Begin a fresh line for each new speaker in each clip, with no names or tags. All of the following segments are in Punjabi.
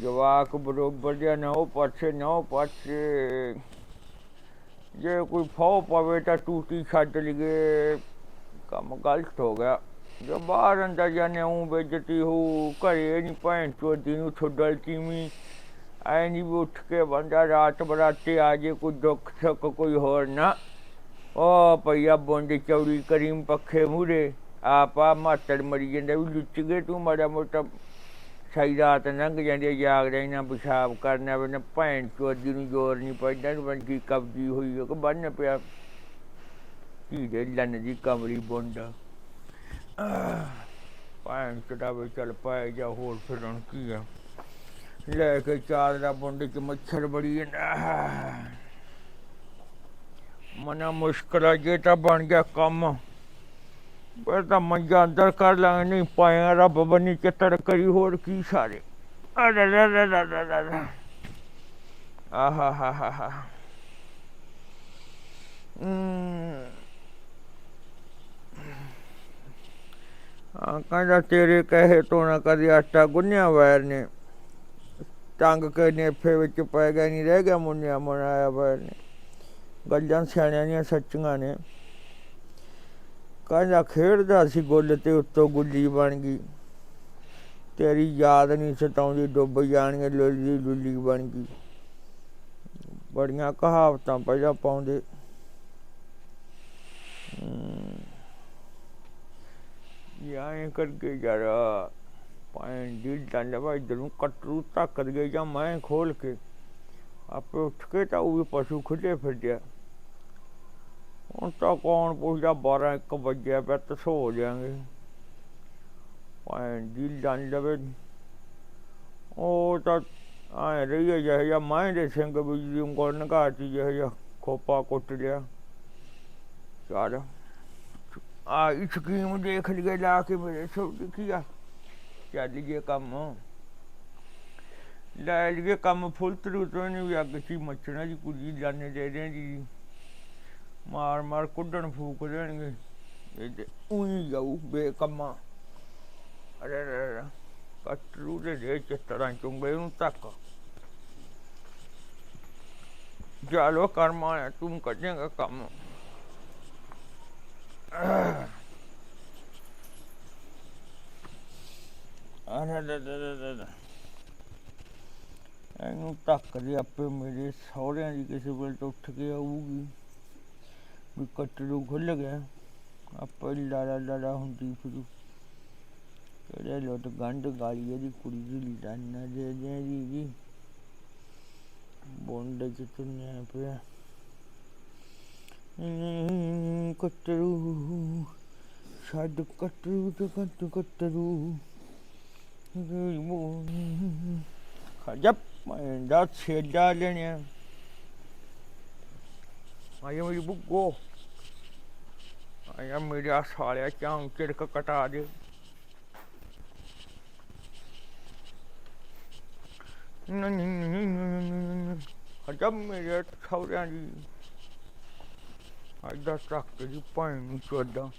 ਜਵਾਕ ਬਰੋਬਰ ਜਿਹਾ ਨਾ ਉਹ ਪਾਸੇ ਨਾ ਉਹ ਪਾਸੇ। ਜੇ ਕੋਈ ਫਾਉ ਪਵੇ ਤਾਂ ਟੂਟੀ ਛੱਡ ਲਈਏ। ਕੰਮ ਗਲਤ ਹੋ ਗਿਆ। ਜੋ ਬਾਹਰ ਅੰਦਰ ਜਾਣੇ ਉਹ ਬੇਇੱਜ਼ਤੀ ਹੋ ਘਰੇ ਨਹੀਂ ਭੈਣ ਚੋਦੀ ਨੂੰ ਛੱਡਲ ਟੀਮੀ ਐ ਨਹੀਂ ਵੀ ਉੱਠ ਕੇ ਬੰਦਾ ਰਾਤ ਬਰਾਤੇ ਆ ਜੇ, ਕੋਈ ਦੁੱਖ ਸੁੱਖ ਕੋਈ ਹੋਰ ਨਾ। ਉਹ ਪਈਆ ਬੋਂਡੀ ਚੌੜੀ ਕਰੀਮ ਪੱਖੇ ਮੂਰੇ ਆਪਾ ਮਾਤੜ ਮਰੀ ਜਾਂਦਾ ਵੀ ਲੁੱਚ ਗਏ ਤੂੰ ਮਾੜਾ ਮੋਟਾ। ਸਹੀ ਰਾਤ ਲੰਘ ਜਾਂਦੀ ਜਾਗਦੇ ਜਾਗ ਨਾ ਪਿਸ਼ਾਬ ਕਰਨਾ ਵੀ ਨਾ, ਭੈਣ ਚੋਦੀ ਨੂੰ ਜ਼ੋਰ ਨਹੀਂ ਪੈਂਦਾ ਕਿ ਬੰਦੀ ਕਬਜੀ ਹੋਈ ਹੈ ਬੰਨ ਪਿਆ। ਕੀ ਦੇ ਲੰਨ ਦੀ ਕਮਰੀ ਬੋਂਡਾ ਭੈਣ ਚੜਾ ਵੀ ਚੱਲ ਪਾਏ ਜਾ ਹੋਰ ਫਿਰ ਕੀ ਆ। ਲੈ ਕੇ ਚਾਰ ਦਾ ਬੁੰਡ ਚ ਮੱਛਰ ਬੜੀ ਹੈ ਮਨਾ ਮੁਸ਼ਕਲ ਆ, ਜੇ ਤਾਂ ਬਣ ਗਿਆ ਕੰਮ। ਪਰ ਮੰਜਾ ਅੰਦਰ ਕਰ ਲਾਂਗੇ, ਨਹੀਂ ਪਾਇਆ ਰੱਬ ਬੰਨੀ ਚਿੱਤਰ ਕਰੀ ਹੋਰ ਕੀ ਸਾਰੇ। ਆਹਾ, ਹਾ ਹਾ ਹਾ। ਕਹਿੰਦਾ ਤੇਰੇ ਕਹੇ ਤੋਂ ਨਾ ਕਦੀ ਆਟਾ ਗੁੰਨਿਆ ਵੈਰ ਨੇ। ਟੰਗ ਕੇ ਨੇਫੇ ਵਿੱਚ ਪੈ ਗਿਆ ਨਹੀਂ ਰਹਿ ਗਿਆ ਮੁੰਨਿਆ ਮਨਾਇਆ ਵੈਰ ਨੇ। ਗੱਲਾਂ ਸਿਆਣਿਆਂ ਦੀਆਂ ਸੱਚੀਆਂ ਨੇ। ਕਹਿੰਦਾ, ਖੇਡਦਾ ਸੀ ਗੁੱਲ ਤੇ ਉੱਤੋਂ ਗੁੱਲੀ ਬਣ ਗਈ। ਤੇਰੀ ਯਾਦ ਨਹੀਂ ਸਤਾਉਂਦੀ, ਡੁੱਬ ਜਾਣਗੇ ਲੁੱਲੀ ਲੁੱਲੀ ਬਣ ਗਈ। ਬੜੀਆਂ ਕਹਾਵਤਾਂ ਪਹਿਲਾਂ ਪਾਉਂਦੇ। ਹਮ। ਯਾਂ ਕਰਕੇ ਜਰਾ ਪਾਣ ਦੀ ਡੰਡ ਵਾ ਇਧਰ ਕਟਰੂ ਤੱਕ ਗਏ ਜਾਂ ਮੈਂ ਖੋਲ ਕੇ ਆਪੇ ਉੱਠ ਕੇ ਤਾਂ ਉਹ ਵੀ ਪਸ਼ੂ ਖੁੱਲੇ ਫਿਰਦਿਆ ਹੁਣ ਤਾਂ ਕੌਣ ਪੁੱਛਦਾ 12 1 ਵਜੇ ਪਿਆ, ਤਾਂ ਸੋ ਜਾਾਂਗੇ ਪਾਣ ਦੀ ਡੰਡ ਵੇ ਉਹ ਤਾਂ ਆਏ ਰਹੀ ਹੈ ਜਿਹਾ ਜਿਹਾ, ਮੈਂ ਦੇ ਸਿੰਘ ਵੀ ਜੀ ਉਂਗਲ ਨਗਾਤੀ ਜਿਹਾ ਜਿਹਾ ਖੋਪਾ ਕੁੱਟ ਲਿਆ। ਚੱਲ, ਆ ਇਸ ਸਕੀਮ ਦੇਖ ਲਈਏ, ਲਾ ਕੇ ਮੇਰੇ ਸਭ ਦਿਖਿਆ ਚੱਲ ਜੇ ਕੰਮ। ਲੈ ਲਈਏ ਕੰਮ, ਫੁੱਲ ਤਰੂ ਤੋਂ ਨਹੀਂ ਵੀ ਅੱਗ ਸੀ ਮੱਛਣਾ ਜੀ ਕੁੜੀ ਜਾਣੇ ਦੇ ਰਹੇ ਜੀ ਮਾਰ ਮਾਰ ਕੁੱਢਣ ਫੂਕ ਦੇਣਗੇ। ਇਹ ਉਹੀ ਜਾਊ ਬੇਕੰਮਾ। ਅਰੇ ਅਰੇ ਅਰੇ ਕਟਰੂ ਦੇ ਦੇ ਚਿੱਤਰਾਂ ਚੁੰਗੇ ਨੂੰ ਤੱਕ। ਜਾਲੋ ਕਰਮਾ ਹੈ, ਤੂੰ ਕੱਢੇਗਾ ਕੰਮ। ਅਰੇ ਰੇ ਰੇ ਇਹਨੂੰ ਧੱਕ ਦੇ ਆਪੇ ਮੇਰੇ ਸਹੁਰਿਆਂ ਦੀ ਕਿਸੇ ਵੇਲੇ ਤੋਂ ਉੱਠ ਕੇ ਆਊਗੀ। ਵੀ ਕਟਰੂ ਖੁੱਲ ਗਿਆ। ਆਪੇ ਲਾਲਾ ਲਾਲਾ ਹੁੰਦੀ ਫਿਰ ਕਿਹੜੇ ਲੋਟ ਗੰਢ ਗਾਲੀ ਇਹਦੀ ਕੁੜੀ ਦੀ ਲਾਨਾ ਦੇ ਦੇ ਦੀ ਜੀ। ਬੋਂਡੇ ਚ ਪਿਆ। ਹਮ, ਕਟਰੂ। ਛੱਡ ਕਟਰੂ ਤੇ ਕੱਟ ਕਟਰੂ। ਖਜਬ ਮੈਂ ਦਾ ਛੇੜਾ ਲੈਣਿਆ। ਆਇਆ ਮੇਰੀ ਬੁੱਗੋ। ਆਇਆ ਮੇਰਾ ਸਾਲਿਆ ਚਾਂ ਚਿੜਕ ਕਟਾ ਦੇ। ਖਜਬ ਮੇਰੇ ਸੌਰਿਆਂ ਦੀ। ਅੱਜ ਦਾ ਟੱਕ ਦੀ ਪਾਣੀ ਨੂੰ ਚੋਦਾ।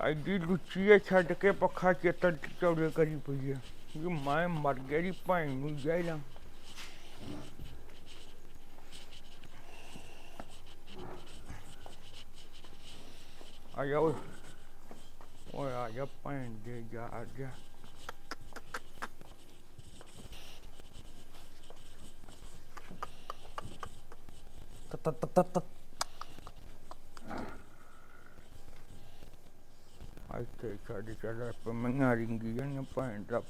ਐਡੀ ਲੁੱਚੀ ਹੈ ਛੱਡ ਕੇ ਪੱਖਾ ਚੇਤਨ ਚੌੜੇ ਕਰੀ ਪਈ ਹੈ ਕਿ ਮੈਂ ਮਰ ਗਿਆ ਦੀ ਭੈਣ ਨੂੰ ਜਾਇਲਾ ਆ ਜਾ ਓਏ ਓਏ ਆ ਜਾ ਭੈਣ ਦੇ ਜਾ ਆ ਜਾ
ਤ ਤ ਤ ਤ ਤ
ਇੱਥੇ ਛੱਡ ਚੱਲ ਆਪਾਂ ਮੰਗਾ ਰਿੰਗੀ ਜਾਂ ਭੈਣ ਦਾ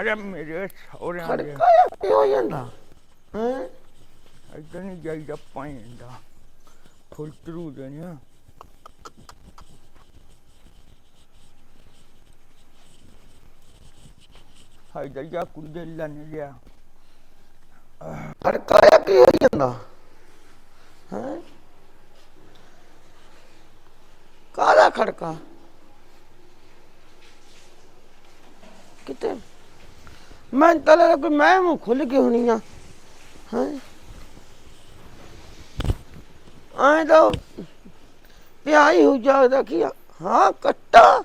ਅਰੇ ਮੇਰੇ ਸਹੁਰੇ ਆਲੇ
ਖੜਕਾ ਕੀ ਹੋ ਜਾਂਦਾ? ਹੈ?
ਇਦਾਂ ਨਹੀਂ ਜਾਈਦਾ ਪਾਣੀ ਦਾ ਫੁੱਲ ਤਰੂ ਦੇਣਾ ਹਾਈ ਦਾ ਯਾ ਕੁੰਡੇ ਲੰਨ ਲਿਆ।
ਖੜਕਾਇਆ ਕੀ ਹੋ ਜਾਂਦਾ? ਹੈ? ਕਾਹਦਾ ਖੜਕਾ? ਕਿਤੇ ਮੈਂ ਤਾਂ ਲੱਗਾ ਕੋਈ ਮੈਂ ਮੂੰਹ ਖੁੱਲ ਕੇ ਹੋਣੀ ਆ। ਹੈ? ਆਏ ਤਾਂ ਪਿਆਈ ਹੋ ਜਾਦਾ ਕੀ ਆ? ਹਾਂ, ਕੱਟਾ।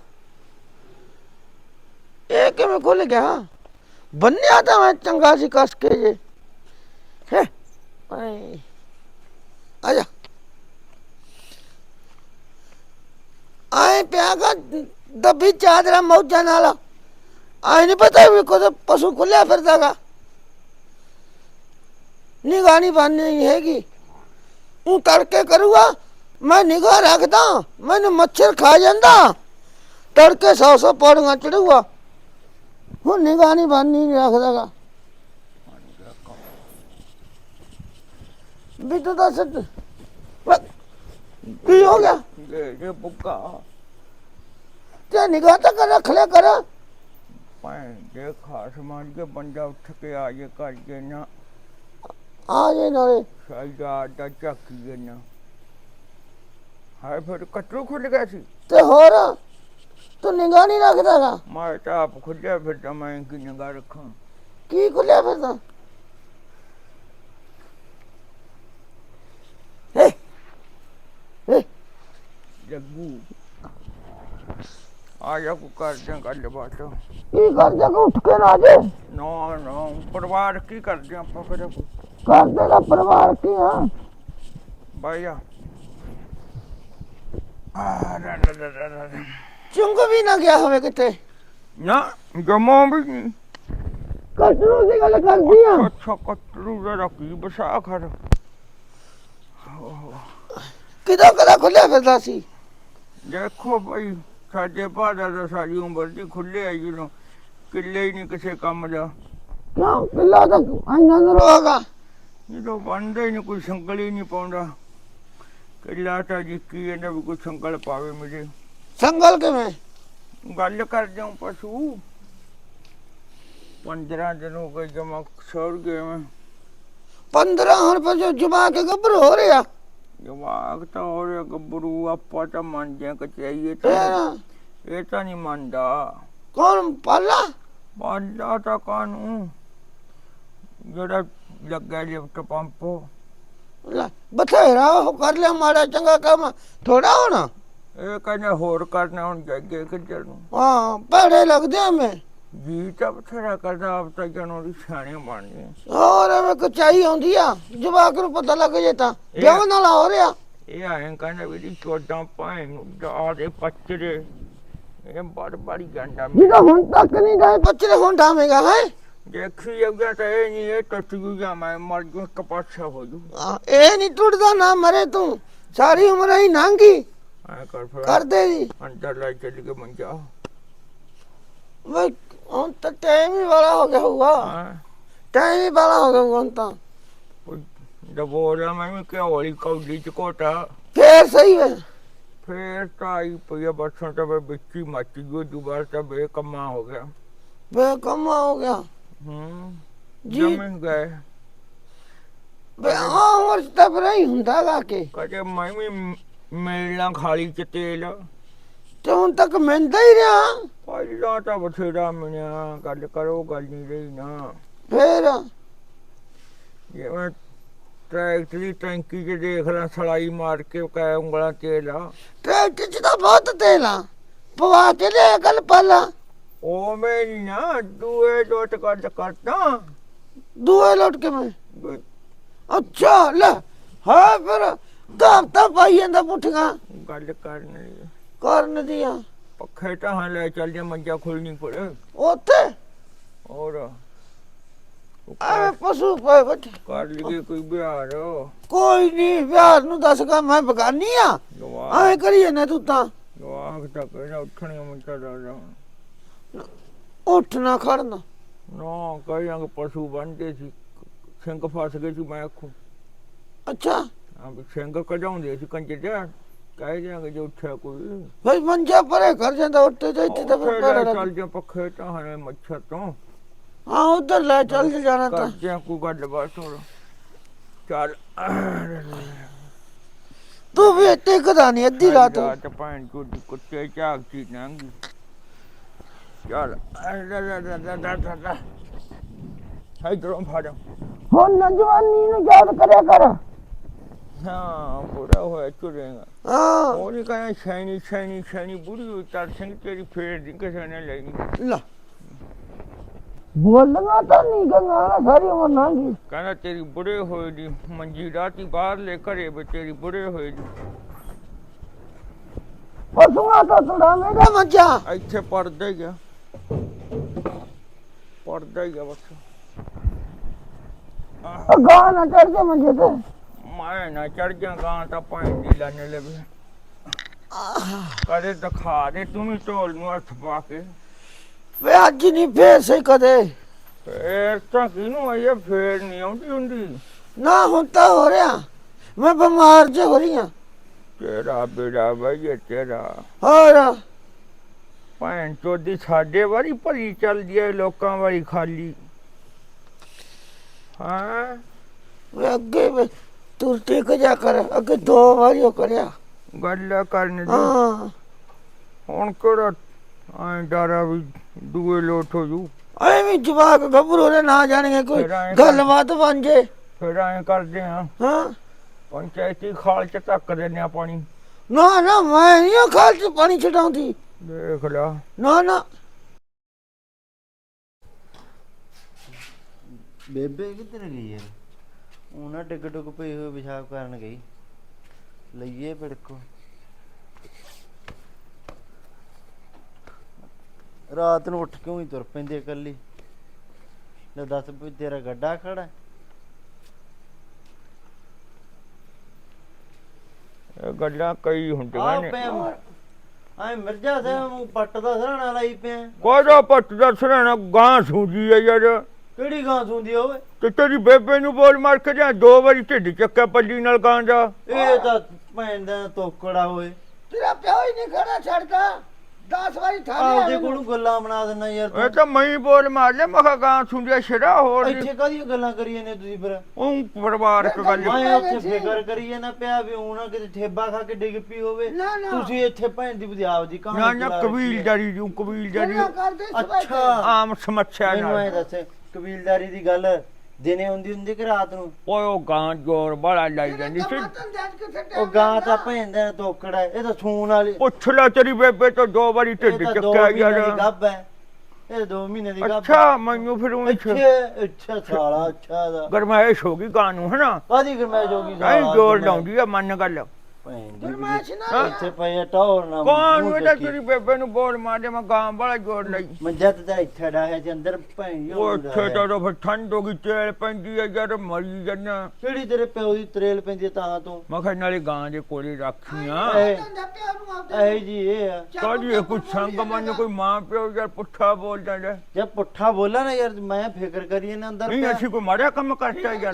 ਇਹ ਕਿਵੇਂ ਖੁੱਲ ਗਿਆ? ਬੰਨਿਆ ਤਾਂ ਮੈਂ ਚੰਗਾ ਸੀ ਕਸ ਕੇ ਜੇ। ਹੈ? ਆਏ। ਆ ਆਏ ਪਿਆਗਾ ਦੱਬੀ ਚਾਦਰਾ ਮੌਜਾਂ ਨਾਲ। ਆਏ ਨਹੀਂ ਪਤਾ ਵੀ ਕਦੋਂ ਪਸ਼ੂ ਖੁੱਲਿਆ ਫਿਰਦਾਗਾ। ਨਿਗਾਹ ਨਹੀਂ ਬੰਨਣੀ ਹੈਗੀ। ਉਹ ਤੜਕੇ ਕਰੂਗਾ ਮੈਂ ਨਿਗਾਹ ਰੱਖਦਾ ਮੈਨੂੰ ਮੱਛਰ ਖਾ ਜਾਂਦਾ। ਤੜਕੇ ਸੌ ਸੌ ਪੌੜੀਆਂ ਚੜੂਗਾ ਹੁਣ ਨਿਗਾਹ ਨਹੀਂ ਬੰਨਣੀ ਨਹੀਂ ਰੱਖਦਾਗਾ। ਵੀ ਤੂੰ ਦੱਸ ਕੀ ਹੋ ਗਿਆ?
ਇਹ ਬੁੱਕਾ
ਤੇ ਨਿਗਾਹ ਤਾਂ ਕਰ ਰੱਖ ਲਿਆ ਕਰ।
ਭੈਣ ਦੇ ਖਾਸ ਮੰਨ ਕੇ ਬੰਦਾ ਉੱਠ ਕੇ ਆ ਜੇ ਕਰ ਜੇ ਨਾ
ਆ ਜੇ ਨਾਲੇ
ਸਾਈਦਾ ਦਾ ਚੱਕੀ ਜੇ ਨਾ ਹਾਏ ਫਿਰ ਕਟਰੂ ਖੁੱਲ ਗਿਆ ਸੀ
ਤੇ ਹੋਰ ਤੂੰ ਨਿਗਾਹ ਨਹੀਂ ਰੱਖਦਾਗਾ
ਮੈਂ ਤਾਂ ਆਪ ਖੁੱਲਿਆ ਫਿਰ ਤਾਂ ਮੈਂ ਕੀ
ਕੀ
ਆ ਜਾ ਕੋ ਕਰਦੇ ਗੱਲ ਬਾਤ
ਕੀ ਕਰ ਜਾ ਉੱਠ ਕੇ ਨਾ ਜੇ?
ਨਾ ਨਾ ਪਰਿਵਾਰ ਕੀ ਕਰਦੇ ਆਪਾਂ ਫਿਰ?
ਕਰ ਦੇਗਾ ਪਰਿਵਾਰ ਕੀ ਆ?
ਬਾਈ ਆ। ਆ ਰਾ ਰਾ ਰਾ ਰਾ।
ਚੁੰਗ ਵੀ ਨਾ ਗਿਆ ਹੋਵੇ ਕਿਤੇ।
ਨਾ ਜਮਾ ਵੀ ਨਹੀਂ
ਕਟਰੂ ਦੀ ਗੱਲ ਕਰਦੀ ਆ।
ਅੱਛਾ ਕਟਰੂ ਦਾ ਕੀ ਬਸਾ ਖਰ
ਕਿਦੋਂ ਕਦਾ ਖੁੱਲਿਆ ਫਿਰਦਾ ਸੀ?
ਦੇਖੋ ਭਾਈ ਸਾਡੇ ਭਾਦਾ ਦਾ ਸਾਰੀ ਉਮਰ ਦੀ ਖੁੱਲੇ ਆ ਜਦੋਂ ਕਿੱਲੇ ਹੀ ਨਹੀਂ ਕਿਸੇ ਕੰਮ ਦਾ।
ਕਿਉਂ? ਕਿੱਲਾ ਤਾਂ ਆਈਨਾ ਦਰ ਹੋਗਾ
ਜਦੋਂ ਬੰਦੇ ਨਹੀਂ ਕੋਈ ਸੰਗਲ ਹੀ ਨਹੀਂ ਪਾਉਂਦਾ। ਕਿੱਲਾ ਤਾਂ ਜੀ ਕੀ ਇਹਨਾਂ ਵੀ ਕੋਈ ਸੰਗਲ ਪਾਵੇ ਮੇਰੇ
ਸੰਗਲ ਕਿਵੇਂ?
ਗੱਲ ਕਰ ਜਾਉ ਪਸ਼ੂ। 15 ਦਿਨ ਹੋ ਗਏ ਜਮਾ ਛੋੜ ਗਏ ਮੈਂ।
15 ਹੁਣ ਜੋ ਜਮਾ ਕੇ ਗੱਭਰ ਹੋ ਰਿਹਾ
ਜਵਾਕ ਤਾਂ ਹੋ ਰਿਹਾ ਗੱਭਰੂ ਆਪਾਂ ਤਾਂ ਮੰਨਦੇ ਕਚਾਈਏ ਤਾਂ
ਫੇਰ?
ਇਹ ਤਾਂ ਨਹੀਂ ਮੰਨਦਾ।
ਕੌਣ ਪਾਲਾ?
ਮੰਨਦਾ ਤਾਂ ਕਾਨੂੰ ਜਿਹੜਾ ਲੱਗਾ ਲਿਫਟ ਪੰਪ।
ਲੈ, ਬਥੇਰਾ ਉਹ ਕਰ ਲਿਆ ਮਾੜਾ ਚੰਗਾ ਕੰਮ। ਥੋੜਾ ਹੋਣਾ?
ਇਹ ਕਹਿੰਦੇ ਹੋਰ ਕਰਨਾ ਹੁਣ ਜੱਗੇ ਕਿੱਧਰ ਨੂੰ?
ਹਾਂ ਭੈੜੇ ਲੱਗਦੇ ਆ ਮੈਂ।
ਜੀ ਤਾਂ ਬਥੇਰਾ ਕਰਦਾ ਆਪ ਤਾਂ ਜਨੋਂ ਦੀ ਸਿਆਣੇ ਬਣਨੀ
ਹੋਰ ਐਵੇਂ ਕਚਾਈ ਆਉਂਦੀ ਆ ਜਵਾਕ ਨੂੰ ਪਤਾ ਲੱਗ ਜੇ ਤਾਂ।
ਇਹ-
ਵਿਆਹ ਨਾਲ ਹੋ ਰਿਹਾ।
ਇਹ ਆਏ ਕਹਿੰਦੇ ਵੀ ਦੀ ਚੋਦਾਂ ਪਾਏ ਨੂੰ ਜਾ ਦੇ ਪੱਚਰੇ ਇਹ ਬੜ ਬੜੀ ਗੰਡਾ
ਜਿਹਦਾ ਹੁਣ ਤੱਕ ਨਹੀਂ ਗਏ ਬੱਚੇ ਹੁਣ ਡਾਵੇਂਗਾ ਹੈ?
ਦੇਖੀ ਜਾਊਗਾ ਤਾਂ ਇਹ ਨਹੀਂ ਇਹ ਟੁੱਟ ਜੂਗਾ ਮੈਂ ਮਰ ਜੂ ਕਪਾਛਾ ਹੋ ਜੂ।
ਇਹ ਨਹੀਂ ਟੁੱਟਦਾ ਨਾ ਮਰੇ ਤੂੰ। ਸਾਰੀ ਉਮਰ ਹੀ
ਐ ਕਰ ਫਿਰ।
ਕਰਦੇ ਜੀ।
ਅੰਦਰ ਲੈ ਚੱਲ ਕੇ ਮੰਜਾ।
ਵੇ ਹੁਣ ਤਾਂ ਟਾਈਮ ਹੀ ਵਾਲਾ ਹੋ ਗਿਆ ਹੋਊਗਾ।
ਹਾਂ।
ਟਾਈਮ ਹੀ ਵਾਲਾ ਹੋ ਗਿਆ ਹੁਣ ਤਾਂ।
ਦਬੋਰਾ ਮੈਂ ਵੀ ਹੋਲੀ ਕੌਲੀ ਚ ਕੋਟਾ
ਫੇਰ ਸਹੀ ਵੇ।
ਫੇਰ ਤਾਂ ਆਈ ਪਈ ਆ ਬਰਸਾਂ ਤਾਂ ਵਿੱਚ ਮੱਚ ਗਈ ਦੁਬਾਰਾ ਤਾਂ ਬੇਕਮਾ ਹੋ ਗਿਆ।
ਵੇ ਕਮਾ ਹੋ ਗਿਆ।
ਹੂੰ
ਜੀ।
ਜਮਨ ਗਏ।
ਵੇ ਆ ਉਮਰ ਚ ਤਾਂ ਫਿਰ ਹੀ ਹੁੰਦਾਗਾ ਕਿ।
ਕਦੇ ਮੈਂ ਵੀ ਮ- ਮਿਲਣਾ ਖਾਲੀ ਚ ਤੇਲ।
ਤੇ ਹੁਣ ਤੱਕ ਮਿਲਦਾ ਹੀ ਰਿਹਾ।
ਪਹਿਲਾਂ ਤਾਂ ਬਥੇਰਾ ਮਿਲਿਆ ਗੱਲ ਕਰੋ ਗੱਲ ਨਹੀਂ ਰਹੀ ਨਾ।
ਫੇਰ?
ਜਿਵੇਂ ਟਰੈਕਟਰ ਦੀ ਟੈਂਕੀ 'ਚ ਦੇਖ ਲੈ ਸਲਾਈ ਮਾਰ ਕੇ ਕੈ ਉਂਗਲਾਂ ਤੇਲ ਆ।
ਟਰੈਕਟਰ ਚ ਤਾਂ ਬਹੁਤ ਤੇਲ ਆ। ਪਵਾ ਕੇ ਲੈ ਗੱਲ ਪਾਲਾ
ਉਹ ਮੈਂ ਨੀ ਨਾ ਦੂਏ ਡੋਟ ਕਰ ਕਰਦਾ।
ਦੂਏ ਲੋਟ ਕੇ ਮੈਂ ਅੱਛਾ ਲੈ ਹਾਂ ਫਿਰ ਤਾਂ ਤਾਂ ਪਾਈ ਜਾਂਦਾ ਪੁੱਠੀਆਂ।
ਗੱਲ ਕਰਨੀ
ਕਰਨ ਦੀਆਂ।
ਪੱਖੇ ਤਾਂ ਹਾਂ ਲੈ ਚੱਲ ਜੇ ਮੰਜਾ ਖੁੱਲਣੀ ਪੜੇ
ਉੱਥੇ?
ਹੋਰ?
ਐਵੇਂ ਪਸ਼ੂ ਪਏ ਬੱਠੇ।
ਕਰ ਲਈਏ ਕੋਈ ਬਿਹਾਰ
ਕੋਈ ਨਹੀਂ ਵਿਆਹ ਨੂੰ ਦੱਸ ਗਾ ਮੈਂ ਬਗਾਨੀ ਆ। ਐਵੇਂ ਕਰੀਏ ਨਾ ਤੂੰ ਤਾਂ।
ਜਵਾਕ ਤਾਂ ਕਹਿੰਦਾ ਉੱਠਣੀ ਮੰਜਾ ਦਾ ਜਾ
ਉੱਠ ਨਾ ਖੜਨਾ
ਨਾ। ਕਹਾਂਗੇ ਪਸ਼ੂ ਬੰਦੇ ਸੀ ਸਿੰਘ ਫਸ ਗਏ ਸੀ ਮੈਂ ਆਖੂ।
ਅੱਛਾ।
ਸਿੰਘ ਕਢਾਉਂਦੇ ਸੀ ਕੰਜੇ ਜਾ ਕਹਿ ਦਿਆਂਗੇ ਜੇ ਉੱਠਿਆ ਕੋਈ।
ਬਈ ਮੰਜਾ ਪਰੇ ਕਰ ਜਾਂਦਾ ਉੱਤੇ ਤੇ ਇੱਥੇ ਤਾਂ ਫਿਰ
ਉੱਥੇ
ਪੈਰ
ਲੈ ਚੱਲ ਜੇ ਪੱਖੇ ਤਾਂ ਹਾਂ ਮੱਛਰ ਤੋਂ।
ਹਾਂ ਉਧਰ ਲੈ ਚੱਲ ਕੇ ਜਾਣਾ ਤਾਂ।
ਕਰਦੇ ਆ ਕੋਈ ਗੱਲਬਾਤ ਹੋਰ ਚੱਲ।
ਤੂੰ ਵੀ ਇੱਥੇ ਕਦਾ ਨਹੀਂ ਅੱਧੀ ਰਾਤ।
ਰਾਤ ਭੈਣ ਚੋਦ ਦੀ ਕੁੱਤੇ ਝਾਕਦੀ ਲੰਘੀ ਚੱਲ। ਇਧਰੋਂ ਫੜ।
ਹੁਣ ਨਾ ਜਵਾਨੀ ਨੂੰ ਯਾਦ ਕਰਿਆ ਕਰ।
ਹਾਂ ਪੂਰਾ ਹੋਇਆ ਚੁਰੇਗਾ
ਹਾਂ
ਉਹ ਕਹਿੰਦਾ ਸ਼ੈਣੀ ਸ਼ੈਣੀ ਸ਼ੈਣੀ ਬੁੜੀ ਹੋਈ ਤਰ ਸਿੰਘ ਤੇਰੀ ਫੇਰ ਦੀ ਕਿਸੇ ਨੇ ਲੈਣੀ
ਲਾ ਬੋਲਣਾ ਤਾਂ ਨਹੀਂ ਗੰਗਾ ਸਾਰੀ ਉਮਰ ਲੰਘੀ
ਕਹਿੰਦਾ ਤੇਰੀ ਬੁੜੇ ਹੋਏ ਦੀ ਮੰਜੀ ਰਾਤੀ ਬਾਹਰ ਲੈ ਘਰੇ ਵੀ ਤੇਰੀ ਬੁੜੇ ਹੋਏ ਦੀ
ਪਸ਼ੂਆਂ ਤੋਂ ਤੁੜਾਵੇਂਗਾ ਮੱਝਾਂ
ਇੱਥੇ ਪੜਦਾ ਹੀ ਪੜਦਾ ਹੀ ਆ ਬਸ
ਉਹ ਗਾਂ ਨਾ ਚੜ ਕੇ ਤੇ।
ਮੈਂ ਨਾ ਚੜ ਜਾ ਗਾਂ ਤਾਂ ਪਾਣੀ ਦੀ ਲੈਣੇ ਲਵੇ। ਕਦੇ ਦਿਖਾ ਦੇ ਤੂੰ ਵੀ ਢੋਲ ਨੂੰ ਹੱਥ ਪਾ ਕੇ।
ਵੇ ਅੱਜ ਨਹੀਂ ਫੇਰ ਕਦੇ।
ਫੇਰ ਤਾਂ ਕਿਹਨੂੰ ਆਈਏ ਫੇਰ ਨਹੀਂ ਆਉਂਦੀ ਹੁੰਦੀ।
ਨਾ ਹੁਣ ਤਾਂ ਹੋ ਰਿਹਾ। ਮੈਂ ਬਿਮਾਰ ਜੇ ਹੋ ਰਹੀ ਹਾਂ।
ਤੇਰਾ ਬੇੜਾ ਬਈ ਤੇਰਾ।
ਹੋਰ?
ਭੈਣ ਚੋਦੀ ਸਾਡੇ ਵਾਰੀ ਭਰੀ ਚੱਲਦੀ ਐ ਲੋਕਾਂ ਵਾਰੀ ਖਾਲੀ। ਹਾਂ?
ਵੇ ਅੱਗੇ ਵੇ ਤੁਰ ਟਿਕ ਜਾ ਕਰ ਅੱਗੇ ਦੋ ਵਾਰੀ ਉਹ ਕਰਿਆ।
ਗੱਲ ਕਰਨ ਦੀ
ਹਾਂ।
ਹੁਣ ਕਿਹੜਾ ਐਂ ਡਰਾ ਵੀ ਦੂਏ ਲੋਟ ਹੋ ਜੂ।
ਐਵੇਂ ਜਵਾਕ ਗੱਭਰੂ ਦੇ ਨਾ ਜਾਣਗੇ ਕੋਈ
ਫਿਰ ਐਂ ਕਰ-
ਗੱਲਬਾਤ ਬਣ ਜੇ।
ਫਿਰ ਐਂ ਕਰਦੇ ਆ।
ਹਾਂ।
ਪੰਚਾਇਤੀ ਖਾਲ ਚ ਧੱਕ ਦਿੰਦੇ ਆ ਪਾਣੀ।
ਨਾ ਨਾ ਮੈਂ ਨਹੀਂ ਉਹ ਖਾਲ ਚ ਪਾਣੀ ਛਡਾਉਂਦੀ।
ਦੇਖ ਲਾ।
ਨਾ ਨਾ।
ਬੇਬੇ ਕਿੱਧਰ ਗਈ ਯਾਰ? ਉਹਨਾਂ ਟਿਕ ਟੁਕ ਪਈ ਹੋਏ ਪਿਸ਼ਾਬ ਕਰਨ ਗਈ। ਲਈਏ ਪਿੜਕੋ ਰਾਤ ਨੂੰ ਉੱਠ ਕਿਉਂ ਹੀ ਤੁਰ ਪੈਂਦੀ ਇਕੱਲੀ? ਲੈ ਦੱਸ ਵੀ ਤੇਰਾ ਗੱਡਾ ਖੜਾ ਹੈ?
ਇਹ ਗੱਲਾਂ ਕਈ ਹੁੰਦੀਆਂ
ਆਹ
ਨੇ।
ਪਿਆ ਐ ਮਿਰਜ਼ਾ ਸਾਹਿਬ ਨੂੰ ਪੱਟ ਦਾ ਸਰਾਣਾ ਲਾਈ ਪਿਆ।
ਕੋਦਾ ਪੱਟ ਦਾ ਸਰਾਣਾ ਗਾਂ ਸੂਜੀ ਆ ਯਾਰ।
ਕਿਹੜੀ ਗਾਂ ਸੁੰਦੀ ਓਏ?
ਤੇ ਤੇਰੀ ਬੇਬੇ ਨੂੰ ਬੋਲ ਮਾਰ ਕੇ ਜਾਂ ਦੋ ਵਾਰੀ ਢਿੱਡ ਚੱਕਿਆ ਪੱਲੀ ਨਾਲ ਗਾਂ ਦਾ?
ਇਹ ਤਾਂ ਭੈਣ ਦਾ ਤੋਕੜਾ ਹੋਏ
ਤੇਰਾ ਪਿਓ ਹੀ ਨਹੀਂ ਖੜਾ ਛੱਡਦਾ 10 ਵਾਰੀ
ਆਪਦੇ
ਥਾਲੇ
ਕੋਲੋਂ ਗੱਲਾਂ ਬਣਾ ਦਿੰਦਾ ਯਾਰ
ਇਹ
ਤੂੰ।
ਮੈਂ ਹੀ ਬੋਲ ਮਾਰ ਲਿਆ ਮੈਂ ਕਿਹਾ ਗਾਂ ਸੁੰਜਿਆ ਛੜਾ ਹੋਰ। ਨੀ।
ਇੱਥੇ ਕਾਹਦੀਆਂ ਗੱਲਾਂ ਕਰੀ ਜਾਂਦੇ ਤੁਸੀਂ ਫਿਰ?
ਉਹ ਪਰਿਵਾਰਕ ਗੱਲ
ਮੈਂ ਉੱਥੇ ਫਿਕਰ ਕਰੀ ਜਾਂਦਾ ਪਿਆ ਵੀ ਹੁਣ ਕਿਤੇ ਠੇਬਾ ਖਾ ਕੇ ਡਿੱਗ ਪਈ ਹੋਵੇ।
ਨਾ ਨਾ।
ਤੁਸੀਂ ਇੱਥੇ ਭੈਣ ਦੀ ਬੁਝਾਵ ਦੀ
ਨਾ
ਕਹਾਣੀ
ਨਾ
ਹੈ।
ਕਬੀਲਦਾਰੀ ਦੀ ਕਬੀਲਦਾਰੀ
ਅੱਛਾ।
ਆਮ ਸਮੱਸਿਆ
ਮੈਨੂੰ ਐ
ਨਾਲ
ਦੱਸ। ਕਬੀਲਦਾਰੀ ਦੀ ਗੱਲ ਦਿਨੇ ਹੁੰਦੀ ਹੁੰਦੀ ਕਿ ਰਾਤ ਨੂੰ?
ਓਏ ਉਹ ਗਾਂ ਜੋਰ ਬੜਾ ਲਾਈ ਜਾਂਦੀ ਸੀ।
ਉਹ ਗਾਂ ਤਾਂ ਭੈਣ ਦਾ ਤੋਕੜਾ ਹੈ, ਇਹ ਤਾਂ ਸੂਣ ਵਾਲੀ।
ਪੁੱਛ ਲੈ ਤੇਰੀ ਬੇਬੇ ਤੋਂ ਦੋ ਵਾਰੀ
ਇਹ
ਢਿੱਡ ਚੱਕਿਆ ਯਾਰ
ਗੱਭ ਹੈ। ਇਹ ਦੋ ਮਹੀਨੇ ਦੀ ਗੱਭ
ਅੱਛਾ ਮੈਨੂੰ ਫਿਰ ਉਹ
ਅੱਛਾ ਅੱਛਾ ਸਾਲਾ ਅੱਛਾ ਦਾ।
ਗਰਮਾਇਸ਼ ਹੋ ਗਈ ਗਾਂ ਨੂੰ ਹਨਾ?
ਕਾਦੀ ਗਰਮੈਸ਼ ਹੋ ਗਈ
ਐਂ ਜੋਰ ਲਾਉਂਦੀ ਆ ਮੰਨ ਗੱਲ।
ਭੈਣ ਦੀ
ਫਰਮਾਇਸ਼
ਵੀ-
ਨਾ
ਇੱਥੇ ਪਈ ਟੌਰ ਨਾ
ਕੌਣ
ਮੂੰਹ
ਨੂੰ ਇਹਦਾ
ਚੱਕੀ।
ਤੇਰੀ ਬੇਬੇ ਨੂੰ ਬੋਲ ਮਾਰ ਦੇ ਮੈਂ ਗਾਂ ਬੜਾ ਜੋਰ ਲਈ।
ਮੰਜਾ ਤੇ ਤਾਂ ਇੱਥੇ ਡਾਹਿਆ ਤੇ ਅੰਦਰ ਭੈਣ
ਉਹ ਇੱਥੇ ਤਾਂ ਫਿਰ ਠੰਡ ਹੋ ਗਈ ਤੇਲ ਪੈਂਦੀ ਆ ਯਾਰ ਮਰੀ ਜੰਨਾ
ਕਿਹੜੀ ਤੇਰੇ ਪਿਓ ਦੀ ਤਰੇਲ ਪੈਂਦੀ ਹੈ ਤਾਂ ਤੂੰ?
ਮੈਂ ਕਿਹਾ ਨਾਲੇ ਗਾਂ ਦੇ ਕੋਲੇ ਰੱਖੀਆਂ।
ਇਹ
ਪਿਓ ਨੂੰ ਆਪਦੇ
ਇਹ ਜੀ ਇਹ ਆ।
ਕਾਹਦੀ ਕੋਈ ਸੰਗ ਮੰਨ ਕੋਈ ਮਾਂ ਪਿਓ ਯਾਰ ਪੁੱਠਾ ਬੋਲ ਜਾਂਦਾ।
ਜੇ ਪੁੱਠਾ ਬੋਲਾ ਨਾ ਯਾਰ ਮੈਂ ਫਿਕਰ ਕਰੀਏ ਨਾ ਅੰਦਰ
ਨਹੀਂ
ਪਿਆ।
ਅਸੀਂ ਕੋਈ ਮਾੜਾ ਕੰਮ ਕਰਤਾ ਯਾਰ।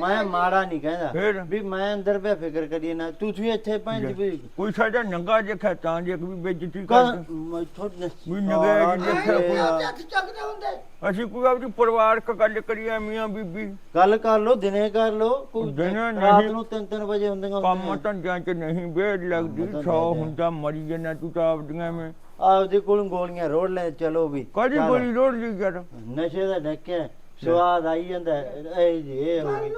ਮੈਂ ਮਾੜਾ ਨਹੀਂ ਕਹਿੰਦਾ
ਫਿਰ?
ਵੀ ਮੈਂ ਅੰਦਰ ਪਿਆ ਫਿਕਰ ਕਰੀਏ ਨਾ ਤੁਸੀਂ ਇੱਥੇ ਭੈਣ ਜੀ ਵੀ
ਕੋਈ ਸਾਡਾ ਨੰਗਾ ਜਿਹਾ ਤਾਂ ਜੇ ਵੀ ਬੇਇੱਜ਼ਤੀ ਕਰ
ਮੈਥੋਂ
ਵੀ ਨਗਾਇਆ ਜੀ ਦੇਖਿਆ ਕੋਈ।
ਹੱਥ ਚੱਕਦੇ ਹੁੰਦੇ
ਅਸੀਂ ਕੋਈ ਆਪਣੀ ਪਰਿਵਾਰਕ ਗੱਲ ਕਰੀਏ ਮੀਆਂ ਬੀਬੀ
ਗੱਲ ਕਰ ਲੋ ਦਿਨੇ ਕਰ ਲੋ ਕੋਈ ਰਾਤ। ਨੂੰ 3-3 ਵਜੇ ਹੁੰਦੀਆਂ
ਕੰਮ ਧੰਦਿਆਂ ਚ ਨਹੀਂ ਵੇੜ ਲੱਗਦੀ ਸੌ। ਹੁੰਦਾ ਮਰੀ ਜਨਾ ਤੂੰ ਤਾਂ ਆਪਦੀਆਂ ਮੈਂ
ਆਪਦੇ ਕੋਲ ਗੋਲੀਆਂ ਰੋੜ ਲੈ ਚਲੋ ਵੀ
ਕਾਹਦੀ
ਚੱਲ।
ਗੋਲੀ ਰੋੜ ਲਈ ਯਾਰ
ਨਸ਼ੇ ਦਾ ਡੱਕਿਆ ਸਵਾਦ ਆਈ ਜਾਂਦਾ ਹੈ। ਇਹ ਜੀ ਇਹ ਹੋ ਗਈ।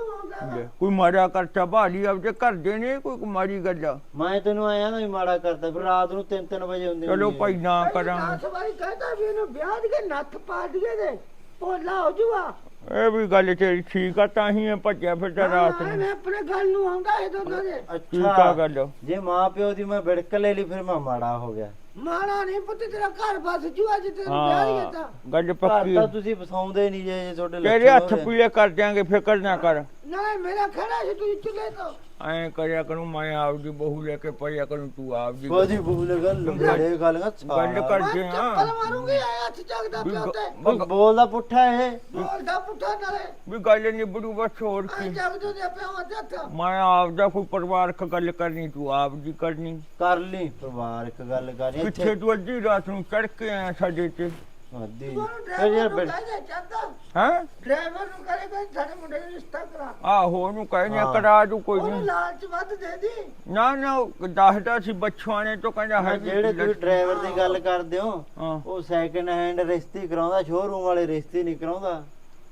ਲੈ, ਕੋਈ ਮਾੜਾ ਕਰਤਾ ਭਾਲੀ ਆਪਦੇ ਘਰ ਦੇ ਨੇ ਕੋਈ ਮਾੜੀ ਗੱਲ ਆ?
ਮੈਂ ਤੈਨੂੰ ਆਇਆ ਨਾ ਵੀ ਮਾੜਾ ਕਰਦਾ ਫਿਰ ਰਾਤ ਨੂੰ 3-3 ਵਜੇ ਹੁੰਦੀਆਂ
ਚਲੋ। ਭਾਈ ਨਾ
10 ਵਾਰੀ ਕਹਿੰਦਾ ਵੀ ਇਹਨੂੰ ਵਿਆਹ ਦੇ ਨੱਥ ਪਾ ਦਈਏ ਦੇ ਭੋਲਾ ਹੋ ਜੂਆ
ਇਹ ਵੀ ਗੱਲ ਤੇਰੀ ਠੀਕ ਆ ਤਾਂ ਹੀ ਇਹ ਭੱਜਿਆ ਫਿਰਦਾ ਰਾਤ ਨੂੰ।
ਮੈਂ ਆਪਣੇ ਗੱਲ ਨੂੰ ਆਉਂਦਾ ਇਹ ਦੋਨੋਂ ਦੇ।
ਠੀਕ ਆ
ਅੱਛਾ
ਗੱਲ।
ਜੇ ਮਾਂ ਪਿਓ ਦੀ ਮੈਂ ਵਿੜਕ ਲੈ ਲਈ ਫਿਰ ਮੈਂ ਮਾੜਾ ਹੋ ਗਿਆ।
ਮਾੜਾ ਨਹੀਂ ਪੁੱਤ ਤੇਰਾ ਘਰ ਬਸ ਜੂਆ ਜੇ ਤੈਨੂੰ ਵਿਆਹ
ਹਾਂ ਗੱਲ
ਘਰ
ਪੱਕੀ।
ਤਾਂ ਤੁਸੀਂ ਵਸਾਉਂਦੇ ਨਹੀਂ ਜੇ ਤੁਹਾਡੇ
ਤੇਰੇ
ਲੱਛਣ
ਹੱਥ
ਹੋਏ।
ਪੀਲੇ ਕਰ ਦਿਆਂਗੇ ਫਿਕਰ ਨਾ ਕਰ।
ਨਾਲੇ ਮੇਰਾ ਖੜਾ ਸੀ ਤੁਸੀਂ ਚੁੱਲੇ ਤੋਂ
ਐਂ ਕਰਿਆ ਕਰੂੰ ਮੈਂ ਆਪਦੀ ਬਹੂ ਲੈ ਕੇ ਪੜਿਆ ਕਰੂੰ ਤੂੰ ਆਪਦੀ
ਕੋਦੀ ਬੋਲ ਗੱਲ ਲੰਬੜੇ ਗੱਲ ਨਾ
ਗੱਲ ਕਰਦੇ
ਮੈਂ
ਆ
ਚੱਪਲ ਮਾਰੂੰਗੀ ਐ ਹੱਥ ਚੱਕਦਾ
ਵੀ
ਪਿਓ
ਗ-
ਤੇ
ਵੀ ਗ-
ਬੋਲਦਾ ਪੁੱਠਾ ਇਹ।
ਬੋਲਦਾ ਪੁੱਠਾ ਨਾਲੇ।
ਵੀ ਗੱਲ ਨਿਬੜੂ ਬਸ ਹੋਰ
ਐ
ਕੀ।
ਚੱਕਦੇ ਦੇ ਤੇ ਹੱਥ
ਮੈਂ ਆਪਦਾ ਕੋਈ ਪਰਿਵਾਰਕ ਗੱਲ ਕਰਨੀ ਤੂੰ ਆਪਦੀ ਕਰਨੀ।
ਕਰ ਲਈ ਪਰਿਵਾਰਕ ਗੱਲ ਕਰ ਇੱਥੇ
ਕਿੱਥੇ ਤੂੰ ਅੱਧੀ ਰਾਤ ਨੂੰ ਚੜ ਕੇ ਆਇਆ ਸਾਡੇ ਤੇ?
ਤੁਹਾਨੂੰ
ਫਿਰ ਯਾਰ
ਡਰਾਈਵਰ ਨੂੰ
ਬਿਲ-
ਕਹਿ ਦੇ ਚਾਹਤਾ
ਹੈ?
ਡਰਾਈਵਰ ਨੂੰ ਕਹੇ ਕਿ ਸਾਡੇ ਮੁੰਡੇ ਨੂੰ ਰਿਸ਼ਤਾ ਕਰਾ।
ਆਹੋ ਉਹਨੂੰ ਕਹਿੰਦੇ
ਹਾਂ।
ਕਰਾ ਦੂ ਕੋਈ
ਉਹਨੂੰ
ਨਹੀਂ।
ਲਾਲਚ ਵੱਧ ਦੇ ਦੀ।
ਨਾ ਨਾ ਉਹ ਦੱਸਦਾ ਸੀ ਬੱਚੁਆਂ ਨੇ ਤੋਂ ਕਹਿੰਦਾ ਹਾਂ,
ਜਿਹੜੇ ਤੁਸੀਂ ਡਰਾਈਵਰ ਦੀ ਗੱਲ ਕਰਦੇ ਹੋ
ਹਾਂ।
ਉਹ ਸੈਕਿੰਡ ਹੈਂਡ ਰਿਸ਼ਤੇ ਕਰਾਉਂਦਾ ਸ਼ੋਰੂਮ ਵਾਲੇ ਰਿਸ਼ਤੇ ਨਹੀਂ ਕਰਾਉਂਦਾ।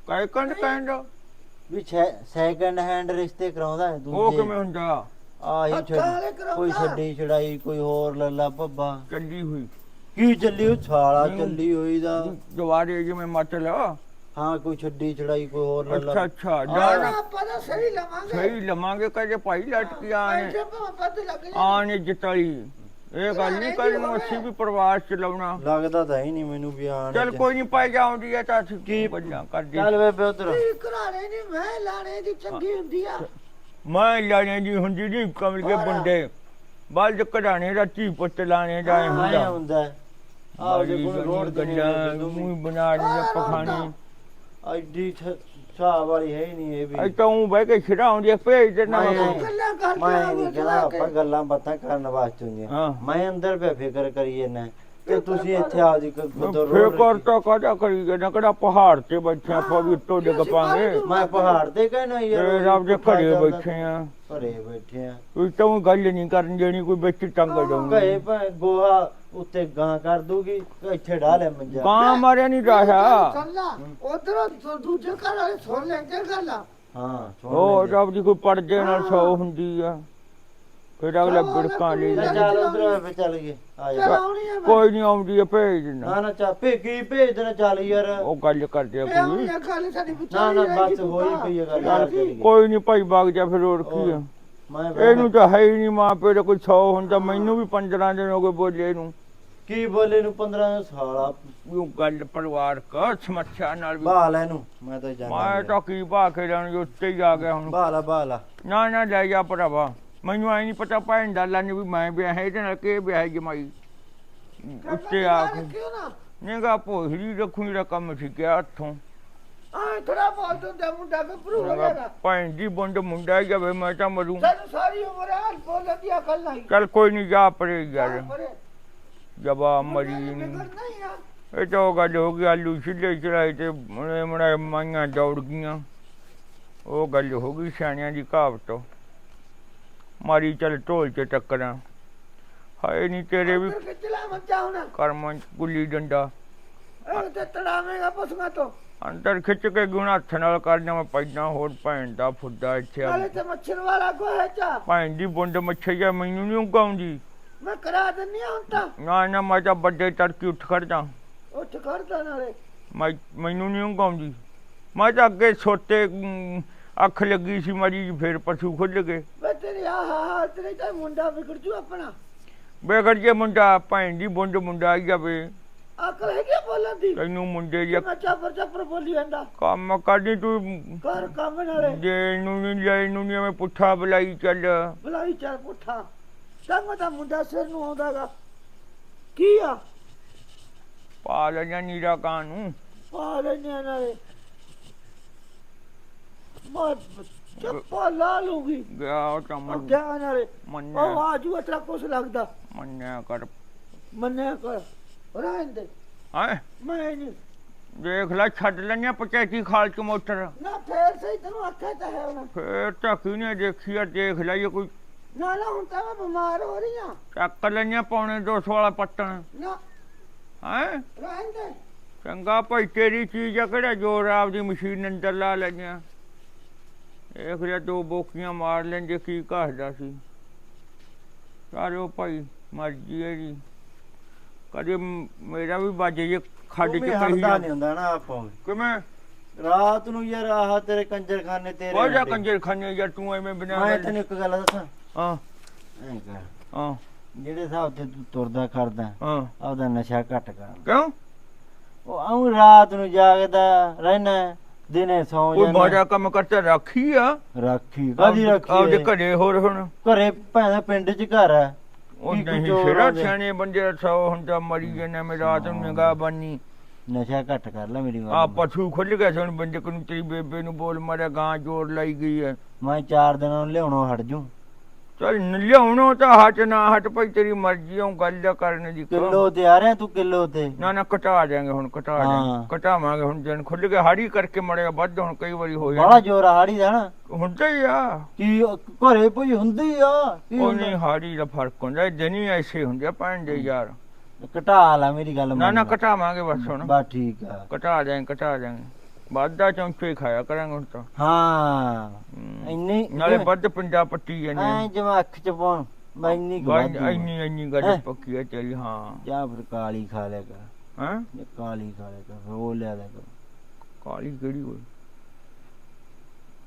ਕਾਇ ਕੰਡ ਕਹਿੰਦਾ
ਵੀ ਸੈਕਿੰਡ ਹੈਂਡ ਰਿਸ਼ਤੇ ਕਰਾਉਂਦਾ ਹੈ
ਉਹ
ਦੂਜੇ।
ਕਿਵੇਂ ਹੁੰਦਾ?
ਆਹੀ
ਹੱਥਾਂ ਵਾਲੇ
ਛੱਡ ਕੋਈ
ਕਰਾਉਂਦਾ।
ਛੱਡੀ ਛੜਾਈ ਕੋਈ ਹੋਰ ਲੱਲਾ ਭੱਬਾ।
ਚੱਲੀ ਹੋਈ।
ਕੀ ਚੱਲੀ ਉਹ? ਛਾਲਾ। ਚੱਲੀ ਹੋਈ ਦਾ
ਜਵਾਰੇ ਜਿਵੇਂ ਮਤਲਬ
ਹਾਂ ਕੋਈ ਛੱਡੀ ਛੜਾਈ ਕੋਈ ਹੋਰ
ਅੱਛਾ
ਲੱਲਾ
ਅੱਛਾ
ਆਹ
ਜਾਣਾ
ਆਪਾਂ ਤਾਂ ਸਹੀ ਲਵਾਂਗੇ।
ਸਹੀ ਲਵਾਂਗੇ ਕਹੇ ਭਾਈ ਲਟਕੀ ਆਣੇ।
ਪੈਸੇ ਭਾਵੇਂ ਵੱਧ ਲੱਗ ਜਾਣ
ਆਣੇ ਜਿਤਾਈ ਇਹ ਗੱਲ ਨਹੀਂ ਕਰਨ ਨੂੰ ਅਸੀਂ ਵੀ ਪਰਿਵਾਰ ਚ ਲਾਉਣਾ।
ਲੱਗਦਾ ਤਾਂ ਹੀ ਨਹੀਂ ਮੈਨੂੰ ਵੀ ਆਣ
ਚੱਲ ਕੋਈ ਨਹੀਂ ਪਾਈ ਜਾਉਂਦੀ ਹੈ ਤਾਂ ਕੀ ਬੱਲਾਂ ਕਰਦੀ
ਚੱਲ ਬੇਬੇ ਉਧਰ।
ਕੀ ਘਰਾਣੇ ਨਹੀਂ ਮੈਂ ਲਾਣੇ ਦੀ ਚੰਗੀ ਹੁੰਦੀ ਆ।
ਮੈਂ ਲਾਣੇ ਦੀ ਹੁੰਦੀ ਨਹੀਂ ਕਮਲ ਕੇ ਬੰਦੇ। ਬਾਲ ਕਢਾਣੇ ਦਾ ਧੀ ਪੁੱਤ ਲਾਣੇ ਦਾ
ਆਇਆ
ਹੁੰਦਾ।
ਹੁੰਦਾ। ਆਹ ਜੇ ਕੋਈ ਰੋਡ ਤੇ ਨਹੀਂ
ਗੱਲਾਂ
ਹੁੰਦੀ,
ਮੂੰਹ ਬਣਾ ਰਹੀ ਪਖਾਣੀ
ਐਡੀ ਹਿਸਾਬ ਵਾਲੀ ਹੈ ਹੀ ਨਹੀਂ ਇਹ ਵੀ।
ਅਈ ਤਾਂ ਉਹ ਬਹਿ ਕੇ ਖਿਡਾਉਂਦੀ ਆ, ਭੇਜ ਦੇਣਾ
ਮੈਂ-
ਵਾ।
ਗੱਲਾਂ ਕਰਦੇ
ਮੈਂ
ਆ
ਨਹੀਂ ਕਹਿੰਦਾ ਆਪਾਂ ਗੱਲਾਂ ਬਾਤਾਂ ਕਰਨ ਵਾਸਤੇ ਹੁੰਦੀਆਂ
ਹਾਂ।
ਮੈਂ ਅੰਦਰ ਪੇ ਫਿਕਰ ਕਰੀਏ ਨਾ ਤੇ ਤੁਸੀਂ ਇੱਥੇ ਆ ਜੀ ਕਦੋਂ
ਫੇਰ ਕਰ ਤਾਂ ਕਾਹਦਾ ਕਰੀ ਗਏ ਨਾ ਕਿਹੜਾ ਪਹਾੜ ਤੇ ਬੈਠੇ ਆਪਾਂ ਵੀ ਉੱਤੋਂ ਡਿੱਗ ਪਾਂਗੇ।
ਮੈਂ ਪਹਾੜ ਤੇ ਕਹਿਣਾ ਯਾਰ
ਤੇ ਰੱਬ ਦੇ ਘਰੇ ਬੈਠੇ ਆ।
ਘਰੇ ਬੈਠੇ ਆ।
ਕੋਈ ਤਾਂ ਗੱਲ ਨਹੀਂ ਕਰਨ ਦੇਣੀ ਕੋਈ ਵਿੱਚ ਟੰਗ
ਘਰੇ ਭਾਵੇਂ ਗੋਹਾ ਉੱਤੇ ਗਾਂ ਕਰ ਦੂਗੀ ਇੱਥੇ ਢਾ ਲੈ ਮੰਜਾ।
ਕਾਂ ਮਾਰਿਆ ਨਹੀਂ
ਲਾ ਉਧਰੋਂ ਦੂਜੇ ਘਰ ਵਾਲੇ ਸੁਣ ਲੈਂਦੇ ਗੱਲਾਂ।
ਹਾਂ ਸੁਣ
ਉਹ
ਲੈਂਦੇ।
ਰੱਬ ਦੀ ਕੋਈ ਪਰਦੇ ਨਾਲ ਸੌ ਹੁੰਦੀ ਆ। ਫਿਰ ਅਗਲਾ ਬਿੜਕਾਂ ਲੈ
ਲੈ। ਚੱਲ ਉਧਰ ਪੇ ਚੱਲ ਗਏ ਆ ਜਾ।
ਚਲਾਉਣੀ ਆ ਮੈਂ।
ਕੋਈ ਨਹੀਂ ਆਉਂਦੀ ਆ ਭੇਜ ਦੇਣਾ
ਨਾ ਨਾ ਚਾਪੇ ਕੀ ਭੇਜ ਦੇਣਾ ਚੱਲ ਯਾਰ।
ਉਹ ਗੱਲ ਕਰਦੇ ਆ
ਇਹ
ਕੋਈ।
ਆ ਗੱਲ ਸਾਡੀ
ਨਾ
ਵਿਚਾਰੀ
ਨਾ ਬਸ ਹੋਈ। ਪਈ ਹੈ ਗੱਲ
ਚੱਲ।
ਕੋਈ ਨਹੀਂ ਭਾਈ ਵਗ ਜਾ ਫਿਰ ਹੋਰ ਕੀ ਆ।
ਮੈਂ
ਇਹਨੂੰ ਤਾਂ ਹੈ ਹੀ ਨਹੀਂ ਮਾਂ ਪਿਓ ਦਾ ਕੋਈ 100 ਹੁੰਦਾ ਮੈਨੂੰ ਵੀ 15 ਦਿਨ ਹੋ ਗਏ ਬੋਲੇ ਨੂੰ।
ਕੀ ਬੋਲੇ ਨੂੰ 15 ਸਾਲਾ?
ਉਹ ਗੱਲ ਪਰਿਵਾਰ ਕਾ ਸਮੱਸਿਆ ਨਾਲ ਵੀ।
ਬਾਲ ਇਹਨੂੰ ਮੈਂ ਤਾਂ ਜਾਣਾ
ਮੈਂ ਤਾਂ ਕੀ ਭਾ ਕੇ ਜਾਣ ਜੋ ਉੱਤੇ ਹੀ ਆ ਗਿਆ ਹੁਣ।
ਬਾਲਾ ਬਾਲਾ।
ਨਾ ਨਾ ਲੈ ਜਾ ਭਰਾਵਾ। ਮੈਨੂੰ ਐ ਨਹੀਂ ਪਤਾ ਭੈਣ ਦਾ ਲਾਨੇ ਵੀ ਮੈਂ ਵਿਆਹ ਇਹਦੇ ਨਾਲ ਕਿ ਵਿਆਹ ਜਮਾਈ? ਉੱਤੇ ਆ ਕੇ।
ਕਿਉਂ ਨਾ।
ਨਿਗਾ ਭੋਹਰੀ ਰੱਖੂਗੀ ਦਾ ਕੰਮ ਸਿੱਕਿਆ ਹੱਥੋਂ।
ਆ ਥੋੜਾ ਬਹੁਤ ਹੁੰਦਾ ਮੁੰਡਾ ਹੋ
ਨਿਗਾ
ਜਾਏਗਾ
ਭੈਣ ਦੀ ਬੰਦ ਮੁੰਡਾ ਹੀ ਜਾਵੇ ਮੈਂ ਤਾਂ ਮਰੂ।
ਸਾਨੂੰ ਸਾਰੀ ਉਮਰ ਆ ਬੋਲਣ ਦੀ ਅਕਲ ਨਹੀਂ।
ਚੱਲ ਕੋਈ ਨਹੀਂ ਜਾ ਪਰੇ ਯਾਰ।
ਪਰੇ।
ਜਵਾ ਮਰੀ ਨੀ। ਇਹ ਤਾਂ ਗੱਲ ਹੋ ਗਈ ਆਲੂ ਛਿੱਲੇ ਚੜਾਏ ਤੇ ਮਣੇ ਮਣੇ ਮਾਈਆਂ ਦੌੜ ਗਈਆਂ। ਉਹ ਗੱਲ ਹੋ ਗਈ ਸਿਆਣਿਆਂ ਦੀ ਕਹਾਵਤ। ਮਾਰੀ ਚੱਲ ਢੋਲ ਚ ਟੱਕਰਾਂ। ਹਾਏ ਨਹੀਂ ਤੇਰੇ ਵੀ ਕਰਮਾਂ ਚ ਗੁੱਲੀ ਡੰਡਾ।
ਤੇ ਤੜਾਵੇਂਗਾ ਪਸ਼ੂਆਂ ਤੋਂ।
ਅੰਦਰ ਖਿੱਚ ਕੇ ਗੁਣਾ ਹੱਥ ਨਾਲ ਕਰਨਾ ਮੈਂ ਪੈਣਾ ਹੋਰ ਭੈਣ ਦਾ ਫੁੱਦਾ ਇੱਥੇ ਆ।
ਤੇ ਮੱਛਰ ਵਾਲਾ ਗੋਹੇ ਚਾ
ਭੈਣ ਦੀ ਬੁੰਡ ਮੱਛੀਆ ਮੈਨੂੰ ਨਹੀਂ ਉਗਾਉਂਦੀ।
ਮੈਂ ਕਰਾ ਦਿੰਨੀ ਆ ਹੁਣ ਤਾਂ।
ਨਾ ਨਾ ਮੈਂ ਤਾਂ ਵੱਡੇ ਤੜਕੀ ਉੱਠ ਖੜਦਾ
ਉੱਠ ਖੜਦਾ ਨਾਲੇ।
ਮੈਂ ਮੈਨੂੰ ਨਹੀਂ ਉਗਾਉਂਦੀ ਮੈਂ ਤਾਂ ਅੱਗੇ ਛੋਟੇ ਅਮ, ਅੱਖ ਲੱਗੀ ਸੀ ਮਾਰੀ ਜਿਹੀ, ਫਿਰ ਪਸ਼ੂ ਖੁੱਲ ਗਏ।
ਵੇ ਤੇਰੀ ਆ ਹਾ ਤੇਰੇ ਤਾਂ ਮੁੰਡਾ ਵਿਗੜ ਜੂ ਆਪਣਾ।
ਬੇਗੜ ਜੇ ਮੁੰਡਾ ਭੈਣ ਦੀ ਬੁੰਡ ਮੁੰਡਾ ਆਈ ਜਾਵੇ।
ਅਕਲ ਹੈਗੀ ਆ ਬੋਲਣ ਦੀ?
ਤੈਨੂੰ ਮੁੰਡੇ ਦੀ
ਮੈਂ ਚਾਪਰ ਚਾਪਰ ਬੋਲੀ ਜਾਂਦਾ।
ਕੰਮ ਕਰਦੀ ਤੂੰ।
ਕਰ ਕੰਮ ਨਾਲੇ।
ਜੇ ਨੂੰ ਨਹੀਂ ਲੈ ਨੂੰ ਨਹੀਂ ਮੈਂ ਪੁੱਠਾ ਬੁਲਾਈ ਚੱਲ।
ਬੁਲਾਈ ਚੱਲ ਪੁੱਠਾ। ਚੰਗਾ ਤਾਂ ਮੁੰਡਾ ਸਿਰ ਨੂੰ ਆਉਂਦਾਗਾ। ਕੀ ਆ?
ਪਾ ਲੈਣਾ ਨੀਰਾ ਕਾਂ ਨੂੰ।
ਪਾ ਲੈਣੇ ਨਾਲੇ। ਮੈਂ ਚੱਪਾ ਲਾ ਲੂੰਗੀ।
ਗਿਆ ਉਹ ਤਾਂ ਮੰਨ-
ਅੱਗੇ ਨਾਲੇ। ਉਹ
ਮੰਨਿਆ
ਆਜੂ ਅਤਰਾ ਕੁਛ ਲੱਗਦਾ।
ਮੰਨਿਆ ਕਰ।
ਮੰਨਿਆ ਕਰ। ਰਹਿਣ ਦੇ।
ਹੈ?
ਮੈਂ ਨਹੀਂ।
ਦੇਖ ਲੈ ਛੱਡ ਲੈਣੀਆਂ ਪਚੈਤੀ ਖਾਲ ਚ ਮੋਟਰ।
ਨਾ ਫੇਰ ਸਹੀ ਤੈਨੂੰ ਆਖਿਆ ਤਾਂ ਹੈ ਉਹਨਾਂ
ਫੇਰ ਤਾਂ ਕਿਹਨੇ ਦੇਖੀ ਆ ਦੇਖ ਲੈ ਜੇ ਕੋਈ
ਨਾ ਨਾ ਹੁਣ ਤਾਂ ਮੈਂ ਬਿਮਾਰ ਹੋ ਰਹੀ ਆ
ਚੱਕ ਲੈਣੀਆਂ ਪੌਣੇ 200 ਵਾਲਾ ਪੱਟਣ।
ਨਾ
ਹੈ?
ਰਹਿਣ ਦੇ
ਚੰਗਾ ਭਾਈ ਤੇਰੀ ਚੀਜ਼ ਆ ਕਿਹੜਾ? ਜੋਰ ਆਪਦੀ ਮਸ਼ੀਨ ਅੰਦਰ ਲਾ ਲੈਣੀਆਂ ਦੇਖ ਲੈ ਦੋ ਬੋਕੀਆਂ ਮਾਰ ਲੈਂਦੇ ਕੀ ਘਸਦਾ ਸੀ। ਸਾਰਿਓ ਭਾਈ ਮਰਜ਼ੀ ਹੈ ਜੀ। ਕਦੇ ਮੇਰਾ ਵੀ ਬਾਜੇ ਜੇ ਖੱਡ ਚ ਪਈ
ਹਟਦਾ
ਆ।
ਨਹੀਂ ਹੁੰਦਾ ਨਾ ਆਪਾਂ।
ਕਿਵੇਂ?
ਰਾਤ ਨੂੰ ਯਾਰ ਆਹ ਤੇਰੇ ਕੰਜਰਖਾਨੇ ਤੇਰੇ
ਉਹ ਜਾ
ਹੁੰਦੇ।
ਕੰਜਰ ਖਾਨੇ ਯਾਰ ਤੂੰ ਐਵੇਂ ਬਿਨਾ
ਮੈਂ ਤੈਨੂੰ ਇੱਕ ਗੱਲ ਦੱਸਾਂ। ਐਂ ਕਰ। ਜਿਹੜੇ ਹਿਸਾਬ ਤੇ ਤੂੰ ਤੁਰਦਾ ਕਰਦਾ
ਹਾਂ।
ਆਪਦਾ ਨਸ਼ਾ ਘੱਟ ਕਰ।
ਕਿਉਂ?
ਉਹ ਆਉਂ ਰਾਤ ਨੂੰ ਜਾਗਦਾ ਰਹਿਣਾ ਦਿਨੇ ਸੌ
ਕੋਈ
ਜਾਣਾ
ਮਾੜਾ ਕੰਮ ਕਰਤਾ ਰੱਖੀ ਆ।
ਰਾਖੀ ਕਾਦੀ
ਆਪ- ਆਪਦੇ
ਰੱਖੀ
ਘਰੇ ਹੋਰ ਹੁਣ।
ਘਰੇ ਭੈਣਾ ਪਿੰਡ ਚ ਘਰ ਹੈ
ਉਹ ਨਹੀਂ ਸਿਰਾ। ਸਿਆਣੇ ਬੰਦੇ ਸੌ ਹੁੰਦਾ ਮਰੀ ਜਨੇ ਮੇ ਰਾਤ ਨੂੰ ਨਿਗਾਹ ਬੰਨੀ।
ਨਸ਼ਾ ਘੱਟ ਕਰ ਲੈ ਮੇਰੀ
ਆ
ਗੱਲ
ਪਸ਼ੂ ਖੁੱਲ ਗਿਆ ਸੁਣ ਬੰਦੇ ਨੂੰ ਤੇਰੀ ਬੇਬੇ ਨੂੰ ਬੋਲ ਮਾਰਿਆ ਗਾਂ ਜੋੜ ਲਾਈ ਗਈ ਹੈ
ਮੈਂ ਚਾਰ ਦਿਨਾਂ ਨੂੰ ਲਿਆਉਣੋਂ ਹਟ ਜੂ।
ਚੱਲ ਲਿਆਉਣੋ ਤਾਂ ਹਟ ਨਾ ਹਟ ਪਈ ਤੇਰੀ ਮਰਜ਼ੀ ਉਹ ਗੱਲ ਕਰਨ ਦੀ ਕਰੋ।
ਕਿਲੋ ਤੇ ਆ ਰਿਹਾ ਤੂੰ ਕਿਲੋ ਤੇ।
ਨਾ ਨਾ ਘਟਾ ਜਾਾਂਗੇ ਹੁਣ ਘਟਾ
ਹਾਂ।
ਜਾਾਂਗੇ ਘਟਾਵਾਂਗੇ ਹੁਣ ਦਿਨ ਖੁੱਲ ਕੇ ਹਾੜੀ ਕਰਕੇ ਮੜਿਆ ਵੱਧ ਹੁਣ ਕਈ ਵਾਰੀ ਹੋ
ਬੜਾ
ਜਾਂਦਾ।
ਜ਼ੋਰ ਆ ਹਾੜੀ ਦਾ ਨਾ।
ਹੁੰਦਾ ਹੀ ਆ।
ਕੀ ਉਹ ਘਰੇ ਕੋਈ ਹੁੰਦੀ ਆ? ਕੀ
ਉਹ
ਹੁੰਦਾ?
ਨਹੀਂ ਹਾੜੀ ਦਾ ਫ਼ਰਕ ਹੁੰਦਾ ਦਿਨ ਹੀ ਐਸੇ ਹੁੰਦੇ ਆ ਭੈਣ ਦੇ ਯਾਰ।
ਘਟਾ ਲਾ ਮੇਰੀ ਗੱਲ
ਨਾ ਨਾ
ਮੰਨ ਲੈ।
ਘਟਾਵਾਂਗੇ ਬਸ ਹੁਣ।
ਬਸ ਠੀਕ ਆ।
ਘਟਾ ਜਾਾਂਗੇ ਘਟਾ ਜਾਾਂਗੇ ਵਾਧਾ ਚੌਂਕੇ ਖਾਇਆ ਕਰਾਂਗੇ ਹੁਣ ਤਾਂ।
ਹਾਂ।
ਹਮ।
ਇੰਨੀ
ਨਾਲੇ ਵੱਧ ਪੰਜਾ ਪੱਟੀ ਜਾਂਦੇ
ਐ ਜਿਵੇਂ ਅੱਖ ਚ ਪਾਉਣ ਮੈਂ ਇੰਨੀ ਆ।
ਇੰਨੀ ਇੰਨੀ ਗੱਲ? ਪੱਕੀ ਹੈ ਤੇਰੀ ਹਾਂ।
ਜਾਂ ਫਿਰ ਕਾਲੀ ਖਾ ਲਿਆ ਕਰ।
ਹਾਂ?
ਜਾਂ ਕਾਲੀ ਖਾ ਲਿਆ ਕਰ ਫਿਰ ਉਹ ਲਿਆ ਲਿਆ ਕਰ।
ਕਾਲੀ ਕਿਹੜੀ ਹੋਈ?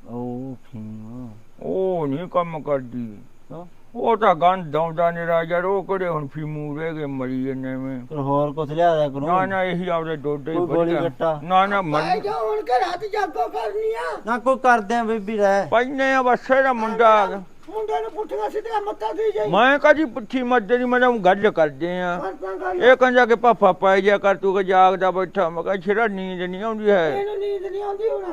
ਉਹ ਫੀਮ।
ਉਹ ਨਹੀਂ ਕੰਮ ਕਰਦੀ।
ਕਿਉਂ?
ਉਹ ਤਾਂ ਗੰਦ ਦੌਂਦਾ ਨੇ ਰਾਜਾ ਉਹ ਕਿਹੜੇ ਹੁਣ ਫੀਮੂ ਰਹਿ ਗਏ ਮਰੀ ਜੰਨੇ ਮੈਂ
ਫਿਰ ਹੋਰ ਕੁਛ ਲਿਆ ਦਿਆ ਕਰੂੰ?
ਨਾ ਨਾ ਇਹੀ ਆਪਦੇ ਡੋਡੇ ਹੀ
ਕੋਈ ਗੋਲੀ। ਗੱਟਾ?
ਨਾ ਨਾ
ਮੈਂ
ਮਰ
ਜੋ ਹੁਣ ਕੇ ਰਾਤ ਜਾਗੋ ਕਰਨੀ ਆ।
ਨਾ ਕੋਈ ਕਰਦੇ ਆ ਬੀਬੀ ਰਹਿ
ਪੈਨੇ ਆ ਬਸ ਇਹਦਾ ਮੁੰਡਾ। ਆ ਗਿਆ।
ਮੁੰਡੇ ਨੂੰ ਪੁੱਠੀਆਂ ਸਿੱਧੀਆਂ ਮੱਤਾਂ ਦੀ ਜਾਈ
ਮੈਂ ਕਦੀ ਪੁੱਠੀ ਮੱਦੇ ਦੀ ਮੈਂ ਤਾਂ ਗੱਲ ਕਰਦੇ ਆ।
ਪਰਪਾਂ ਕਰ
ਇਹ ਕਹਿੰਦਾ ਕਿ ਪਾਪਾ ਪਾਈ ਜਾ ਕਰ ਤੂੰ ਕਿ ਜਾਗਦਾ ਬੈਠਾ। ਮੈਂ ਕਿਹਾ ਛੇੜਾ ਨੀਂਦ ਨਹੀਂ ਆਉਂਦੀ ਹੈ।
ਇਹਨੂੰ ਨੀਂਦ ਨਹੀਂ ਆਉਂਦੀ ਹੁਣ।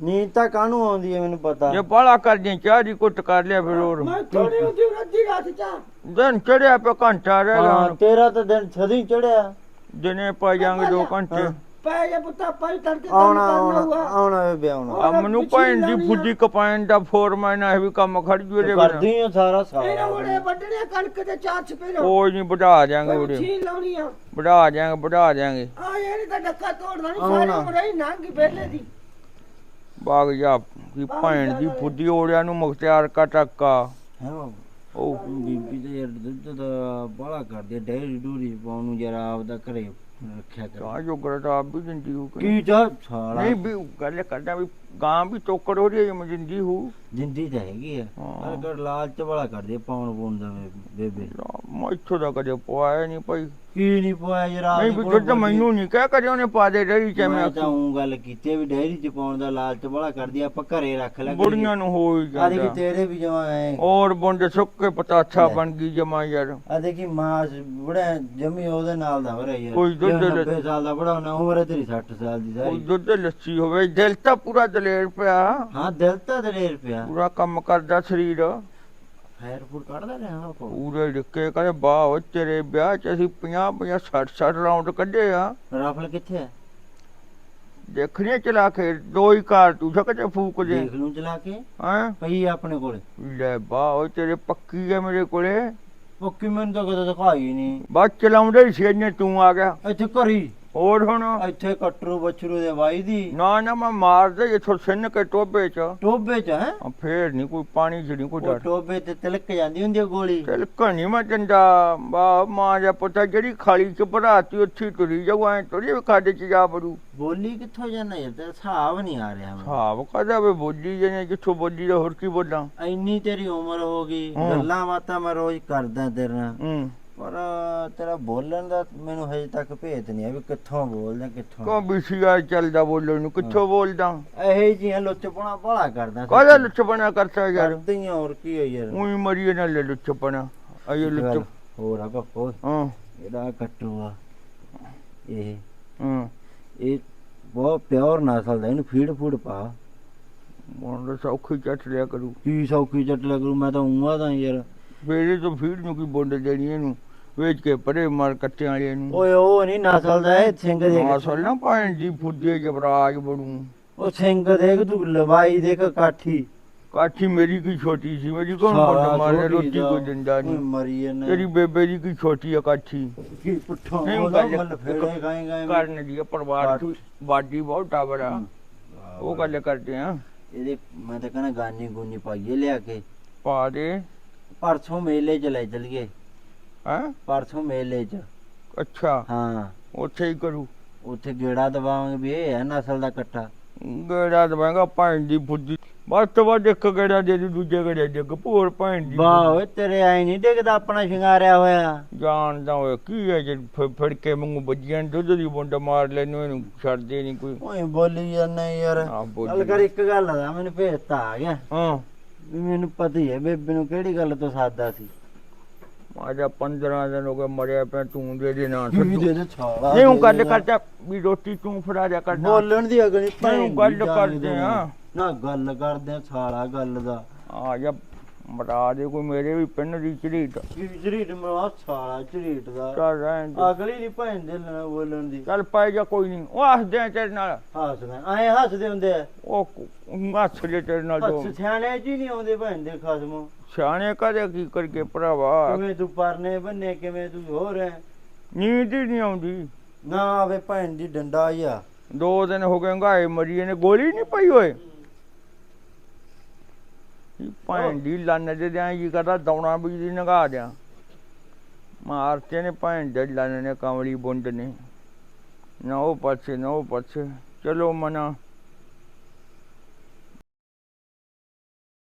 ਨੀਂਦ ਤਾਂ ਕਾਹਨੂੰ ਆਉਂਦੀ ਹੈ ਮੈਨੂੰ ਪਤਾ।
ਜੇ ਬਾਲਾ ਕਰਦੇ ਚਾਹ ਦੀ ਕੁੱਟ ਕਰ ਲਿਆ ਫਿਰ ਹੋਰ।
ਮੈਂ ਥੋੜੀ ਹੁਣ ਅੱਧੀ ਰਾਤ ਚਾ।
ਦਿਨ ਚੜਿਆ ਪਿਆ ਘੰਟਾ ਰਹਿ ਗਿਆ
ਹਾਂ
ਹੁਣ।
ਤੇਰਾ ਤਾਂ ਦਿਨ ਛਦੀ ਚੜਿਆ
ਦਿਨੇ ਪਾ ਜਾਾਂਗੇ ਦੋ ਘੰਟੇ।
ਹਾਂ।
ਪੈ ਜਾ ਪੁੱਤਾ ਪਾਈ ਤੜਕੇ ਕੰਮ
ਆਉਣਾ
ਕਰਨਾ
ਆਉਣਾ
ਹੋਊਗਾ
ਆਉਣਾ ਵੇ ਬਿਆਉਣਾ
ਆ ਮੈਨੂੰ ਭੈਣ ਦੀ ਫੁੱਜੀ ਕਪਾਇਨ ਦਾ ਫੋਰਮੈਨ ਇਹ ਵੀ ਕੰਮ ਖੜ ਜੂ ਇਹਦੇ ਬਿਨਾਂ।
ਕਰਦੀ ਆ ਸਾਰਾ
ਇਹਨੇ
ਸਾਰਾ
ਉਹਨੇ ਵੱਢਣੇ ਕਣਕ ਦੇ ਚਾਰ ਚਪੇਰੋ
ਕੋਈ ਨਹੀਂ ਵਧਾ ਦਿਆਂਗੇ
ਕੋਈ
ਉਹਦੇ।
ਛੀਨ ਲਾਉਣੀ ਆ।
ਵਧਾ ਦਿਆਂਗੇ ਵਧਾ ਦਿਆਂਗੇ।
ਆ ਇਹ ਤਾਂ ਡੱਕਾ ਤੋੜਦਾ ਨਹੀਂ
ਆਉਣਾ।
ਸਾਰੀ ਉਮਰ ਹੀ ਲੰਘ ਬੇਲੇ ਦੀ।
ਬਾਗ ਜਾ ਕੀ ਭੈਣ ਦੀ ਫੁੱਜੀ ਓੜਿਆਂ ਨੂੰ ਮੁਖਤਿਆਰ ਕਾ ਟੱਕਾ।
ਹੈ
ਉਹ
ਬੀਬੀ ਤੇ ਯਾਰ ਦੁੱਧ ਦਾ ਬਾਲਾ ਕਰਦੀ ਆ ਡੈਰੀ ਡੂਰੀ ਪਾਉਣ ਨੂੰ ਜਰਾ ਆਪਦਾ ਘਰੇ ਰੱਖਿਆ ਕਰ।
ਤਾਂ ਜੋ ਗਰਦਾ ਆਪ ਵੀ ਜਿੰਦੀ ਹੋ ਕੇ
ਕੀ ਚਾ ਸਾਲਾ।
ਨਹੀਂ ਵੀ ਗੱਲ ਕਰਦਾ ਵੀ ਗਾਂ ਵੀ ਟੋਕਰ ਹੋ ਰਹੀ ਹੈ ਜਿੰਦੀ ਹੂੰ
ਜਿੰਦੀ ਤਾਂ ਹੈਗੀ ਆ। ਪਰ ਕਰ ਲਾਲਚ ਵਾਲਾ ਕਰਦੀ ਪਾਉਣ ਪੂਣ ਦਾ ਬੇਬੇ।
ਮੈਂ ਇੱਥੋਂ ਦਾ ਕਦੇ ਪਵਾਇਆ ਨਹੀਂ ਭਾਈ।
ਕੀ ਨਹੀਂ ਪਾਇਆ ਜਰਾ
ਨਹੀਂ ਵੀ ਦੁੱਧ ਮੈਨੂੰ ਨਹੀਂ ਕਹਿ ਕਦੇ ਉਹਨੇ ਪਾ ਦੇ ਰਹੀ ਚ ਮੈਂ
ਤਾਂ ਉਹ ਗੱਲ ਕੀਤੀ ਵੀ ਡੈਰੀ ਚ ਪਾਉਣ ਦਾ ਲਾਲਚ ਵਾਲਾ ਕਰਦੀ ਆਪਾਂ ਘਰੇ ਰੱਖ ਲੈ
ਬੁੜੀਆਂ ਨੂੰ ਹੋ ਹੀ
ਆ ਦੇਖੀ
ਜਾਂਦਾ।
ਤੇਰੇ ਵੀ ਜਮਾ ਐ।
ਔਰ ਬੰਦੇ ਸੁੱਕੇ ਪਤਾਛਾ
ਲੈ।
ਬਣ ਗਈ ਜਮਾ ਯਾਰ।
ਆ ਦੇਖੀ ਮਾਂ ਬੜਾ ਜਮੀ ਉਹਦੇ ਨਾਲ ਦਾ ਰਿਹਾ ਯਾਰ।
ਕੋਈ ਦੁੱਧ
ਜੇ
ਲੈ-
90 ਸਾਲ ਦਾ ਬੜਾ ਹੋਣਾ ਉਮਰ ਤੇਰੀ 60 ਸਾਲ ਦੀ
ਕੋਈ
ਸਾਰੀ
ਦੁੱਧ ਲੱਸੀ ਹੋਵੇ ਦਿਲ ਤਾਂ ਪੂਰਾ ਦਲੇਰ ਪਿਆ।
ਹਾਂ ਦਿਲ ਤਾਂ ਦਲੇਰ ਪਿਆ।
ਪੂਰਾ ਕੰਮ ਕਰਦਾ ਸਰੀਰ।
ਫਾਇਰ ਫੂਡ ਕੱਢਦਾ ਰਿਹਾ ਉਹ
ਪੂਰੇ ਡਿੱਕੇ ਕਹਿੰਦੇ ਵਾਹ ਓ ਤੇਰੇ ਵਿਆਹ ਚ ਅਸੀਂ 50 50 60 60 ਰਾਉਂਡ ਕੱਢੇ ਆ।
ਰਾਫਲ ਕਿੱਥੇ ਹੈ
ਦੇਖਣੇ ਚਲਾ ਕੇ ਦੋ ਹੀ ਕਾਰ ਤੂੰ ਸਕਤੇ ਫੂਕ ਦੇ
ਦੇਖ ਲੂੰ ਚਲਾ ਕੇ।
ਹਾਂ?
ਪਈ ਆ ਆਪਣੇ ਕੋਲੇ।
ਲੈ ਵਾਹ ਓ ਤੇਰੇ ਪੱਕੀ ਹੈ ਮੇਰੇ ਕੋਲੇ।
ਪੱਕੀ ਮੈਨੂੰ ਤਾਂ ਕਦੇ ਦਿਖਾਈ ਨਹੀਂ
ਬਸ ਚਲਾਉਂਦੇ ਹੀ ਸੀ ਇੰਨੇ ਤੂੰ ਆ ਗਿਆ।
ਇੱਥੇ ਘਰੀ
ਹੋਰ ਹੁਣ?
ਇੱਥੇ ਕਟਰੂ ਬਛਰੂ ਦੇ ਵਾਈ ਦੀ।
ਨਾ ਨਾ ਮੈਂ ਮਾਰ ਦੇ ਇਥੋਂ ਸਿੰਨ ਕੇ ਟੋਬੇ ਚ।
ਟੋਬੇ ਚ ਹੈ?
ਫੇਰ ਨਹੀਂ ਕੋਈ ਪਾਣੀ ਚ ਨਹੀਂ ਕੋਈ ਡਰ।
ਟੋਬੇ ਤੇ ਤਿਲਕ ਜਾਂਦੀ ਹੁੰਦੀ ਗੋਲੀ।
ਚੱਲ ਕਣੀ ਮੈਂ ਚੰਦਾ ਬਾ ਮਾਂ ਜਾ ਪੁੱਤਾ ਜਿਹੜੀ ਖਾਲੀ ਚ ਭਰਾਤੀ ਉੱਥੀ ਤੁਰੀ ਜਾਊ ਐ ਤੁਰੀ ਵੀ ਖਾਦੇ ਚ ਜਾ ਬੜੂ
ਬੋਲੀ ਕਿੱਥੋਂ ਜਾਣਾ ਯਾਰ ਤੇ ਹਿਸਾਬ ਨਹੀਂ ਆ ਰਿਹਾ ਮੈਨੂੰ।
ਸਾਬ ਕਹਦਾ ਵੇ ਬੋਲੀ ਜਨੇ ਜਿੱਥੋਂ ਬੋਲੀ ਦਾ ਹੋਰ ਕੀ ਬੋਲਾਂ।
ਇੰਨੀ ਤੇਰੀ ਉਮਰ ਹੋ ਗਈ। ਗੱਲਾਂ ਬਾਤਾਂ ਮੈਂ ਰੋਜ਼ ਕਰਦਾ ਤੇਰੇ ਨਾਲ।
ਹੂੰ।
ਪਰ ਤੇਰਾ ਬੋਲਣ ਦਾ ਮੈਨੂੰ ਹਜੇ ਤੱਕ ਭੇਤ ਨਹੀਂ ਆ ਵੀ ਕਿੱਥੋਂ ਬੋਲਦਾ ਕਿੱਥੋਂ
ਕੋ ਬਿਸੀਆ ਚੱਲਦਾ ਬੋਲਣ ਨੂੰ? ਕਿੱਥੋਂ ਬੋਲਦਾ?
ਇਹੇ ਜੀਆਂ ਲੁੱਚਪਣਾ ਬੜਾ ਕਰਦਾ
ਕਾਹਦਾ ਲੁੱਚਪਣਾ ਕਰਤਾ ਯਾਰ?
ਕਰਦੀ ਆ ਹੋਰ ਕੀ ਹੋ ਯਾਰ।
ਉਹੀ ਮਰੀ ਨਾ ਲੈ ਲੁੱਚਪਣਾ।
ਗੱਲ
ਲੁੱਚ
ਹੋਰ ਆ ਬੱਪੋ
ਹਾਂ।
ਇਹਦਾ ਕੱਟੂ ਆ। ਇਹ
ਹਾਂ।
ਇਹ ਬਹੁਤ ਪਿਓਰ ਨਸਲ ਦਾ ਇਹਨੂੰ ਫੀਡ ਫੂਡ ਪਾ।
ਮਨ ਸੌਖੀ ਚੱਟ ਲਿਆ ਕਰੂ।
ਕੀ ਸੌਖੀ ਚੱਟ ਲਿਆ ਕਰੂ? ਮੈਂ ਤਾਂ ਉਂਗਾ ਦਾ ਯਾਰ।
ਇਹ ਤੋਂ ਫੀਡ ਨੂੰ ਕੀ ਬੋਲ ਦੇਣੀ ਇਹਨੂੰ? ਵੇਚ ਕੇ ਪਰੇ ਮਾਰ ਕੱਟਿਆਂ ਵਾਲੇ ਨੂੰ।
ਓਏ ਉਹ ਨਹੀਂ ਨਸਲ ਦਾ ਇਹ ਸਿੰਘ ਦੇਖ।
ਅਸਲ ਨਾ ਭੈਣ ਦੀ ਫੁੱਦੇ ਜਬਰਾਜ ਬੜੂ
ਉਹ ਸਿੰਘ ਦੇਖ ਤੂੰ ਲਵਾਈ ਦੇਖ ਕਾਠੀ।
ਕਾਠੀ ਮੇਰੀ ਕੀ ਛੋਟੀ ਸੀ ਮੇਰੀ ਕੌਣ ਬੰਦ ਮਾਰੇ ਰੋਟੀ
ਦਾ।
ਦਿੰਦਾ
ਓਏ
ਨਹੀਂ।
ਮਰੀ ਇਹਨੇ
ਤੇਰੀ ਬੇਬੇ ਦੀ ਕੀ ਛੋਟੀ ਆ ਕਾਠੀ।
ਕੀ ਪੁੱਠਾ ਉਹਦਾ ਮੱਲ ਫੇਰੇ ਗਾਏ ਗਾਏ।
ਕਰਨ ਦੀ ਆ, ਪਰਿਵਾਰ ਦੀ ਬਾਡੀ ਬਹੁਤ ਟਾਵਰ ਆ। ਉਹ ਗੱਲ ਕਰਦੇ ਆ।
ਇਹਦੇ ਮੈਂ ਤਾਂ ਕਹਿੰਦਾ ਗਾਨੀ ਗੁੰਨੀ ਪਾਈਏ ਲਿਆ ਕੇ।
ਪਾ ਦੇ।
ਪਰਸੋਂ ਮੇਲੇ ਚ ਲੈ ਚਲੀਏ।
ਹੈ?
ਪਰਸੋਂ ਮੇਲੇ ਚ।
ਅੱਛਾ।
ਹਾਂ।
ਉੱਥੇ ਹੀ ਕਰੂ।
ਉੱਥੇ ਗੇੜਾ ਦਵਾਵਾਂਗੇ ਵੀ ਇਹ ਹੈ ਨਸਲ ਦਾ ਕੱਟਾ।
ਗੇੜਾ ਦਵਾਂਗਾ ਭੈਣ ਦੀ ਫੁੱਦੀ। ਬਸ ਤੋਂ ਬਾਅਦ ਇੱਕ ਗੇੜਾ ਦੇ ਦੂ ਦੂਜੇ ਗੇੜੇ ਦੇ ਭੋਰ ਭੈਣ ਦੀ
ਵਾਹ ਓਏ ਤੇਰੇ ਐ ਨਹੀਂ ਡਿੱਗਦਾ ਆਪਣਾ ਸ਼ਿੰਗਾਰਿਆ ਹੋਇਆ।
ਜਾਣਦਾ ਓਏ ਕੀ ਹੈ ਜੇ ਫੜ ਕੇ ਮੰਗੂ ਬੱਜੀਆਂ ਦੁੱਧ ਦੀ ਬੁੰਡ ਮਾਰ ਲੈਨੂੰ ਇਹਨੂੰ ਛੱਡਦੇ ਨਹੀਂ ਕੋਈ।
ਓਏ ਬੋਲੀ ਜਾਂਦਾ ਯਾਰ। ਗੱਲ ਕਰ ਇੱਕ ਗੱਲ ਦਾ ਮੈਨੂੰ ਭੇਜਤਾ ਆ ਗਿਆ।
ਹਾਂ।
ਮੈਨੂੰ ਪਤਾ ਹੀ ਹੈ ਬੇਬੇ ਨੂੰ ਕਿਹੜੀ ਗੱਲ ਤੋਂ ਸਾਦਾ ਸੀ।
ਮਾਜਾ 15 ਦਿਨ ਹੋ ਗਏ ਮਰਿਆ ਪਿਆ ਤੂੰ ਦੇ ਦੇ ਨਾ
ਵੀ
ਛੱਡੂ
ਦੇ ਦੇ ਛਾਲਾ
ਨਹੀਂ
ਦੇ
ਗੱਲ
ਦੇ।
ਕਰਦਾ ਵੀ ਰੋਟੀ ਤੂੰ ਫੜਾ ਜਾ ਕਰਦਾ।
ਬੋਲਣ ਦੀ ਅਗਲੀ
ਨਹੀਂ, ਉਹ ਗੱਲ ਕਰਦੇ ਆ।
ਨਾ ਗੱਲ ਕਰਦੇ ਆ ਸਾਲਾ ਗੱਲ ਦਾ।
ਆ ਜਾ ਮਰਾ ਦੇ ਕੋਈ ਮੇਰੇ ਵੀ ਪਿੰਨ ਦੀ
ਕੀ ਝਰੀਟ ਮਰਾ ਸਾਲਾ ਝਰੀਟ ਦਾ।
ਚੱਲ ਰਹਿਣ ਦੇ।
ਅਗਲੀ ਨਹੀਂ ਭੈਣ ਦੇ ਲੈਣਾ ਬੋਲਣ ਦੀ।
ਚੱਲ ਪੈ ਜਾ ਕੋਈ ਨਹੀਂ ਉਹ ਹੱਸਦੇ ਆ ਤੇਰੇ ਨਾਲ।
ਹੱਸਦਾ ਐ ਹੱਸਦੇ ਹੁੰਦੇ ਆ।
ਉਹ ਹੱਸ ਜੇ ਤੇਰੇ ਨਾਲ ਜੋ
ਹੱਸ ਸਿਆਣੇ ਜੀ ਨਹੀਂ ਆਉਂਦੇ ਭੈਣ ਦੇ ਖਸਮੋਂ।
ਸਿਆਣੇ ਕਦੇ ਕੀ ਕਰਕੇ ਭਰਾਵਾ?
ਕਿਵੇਂ ਤੂੰ ਪਰਨੇ ਬੰਨੇ ਕਿਵੇਂ ਤੂੰ ਹੋਰ ਹੈ
ਨੀਂਦ ਹੀ ਨਹੀਂ ਆਉਂਦੀ।
ਨਾ ਆਵੇ ਭੈਣ ਦੀ ਡੰਡਾ ਹੀ ਆ।
ਦੋ ਦਿਨ ਹੋ ਗਏ ਗਾਏ ਮਰੀਏ ਨੇ ਗੋਲੀ ਨਹੀਂ ਪਈ ਓਏ। ਇਹ ਭੈਣ ਦੀ ਲੰਨ ਦੇ ਦਿਆਂ ਜੀ ਕਰਦਾ ਦੌਣਾ ਦੀ ਨਗਾ ਦਿਆਂ। ਮਾਰਤੇ ਨੇ ਭੈਣ ਦੇ ਲੰਨ ਨੇ ਕਮਲੀ ਬੁੰਡ ਨੇ। ਨਾ ਉਹ ਪਛੇ ਨਾ ਉਹ ਪਛੇ ਚਲੋ ਮਨਾ।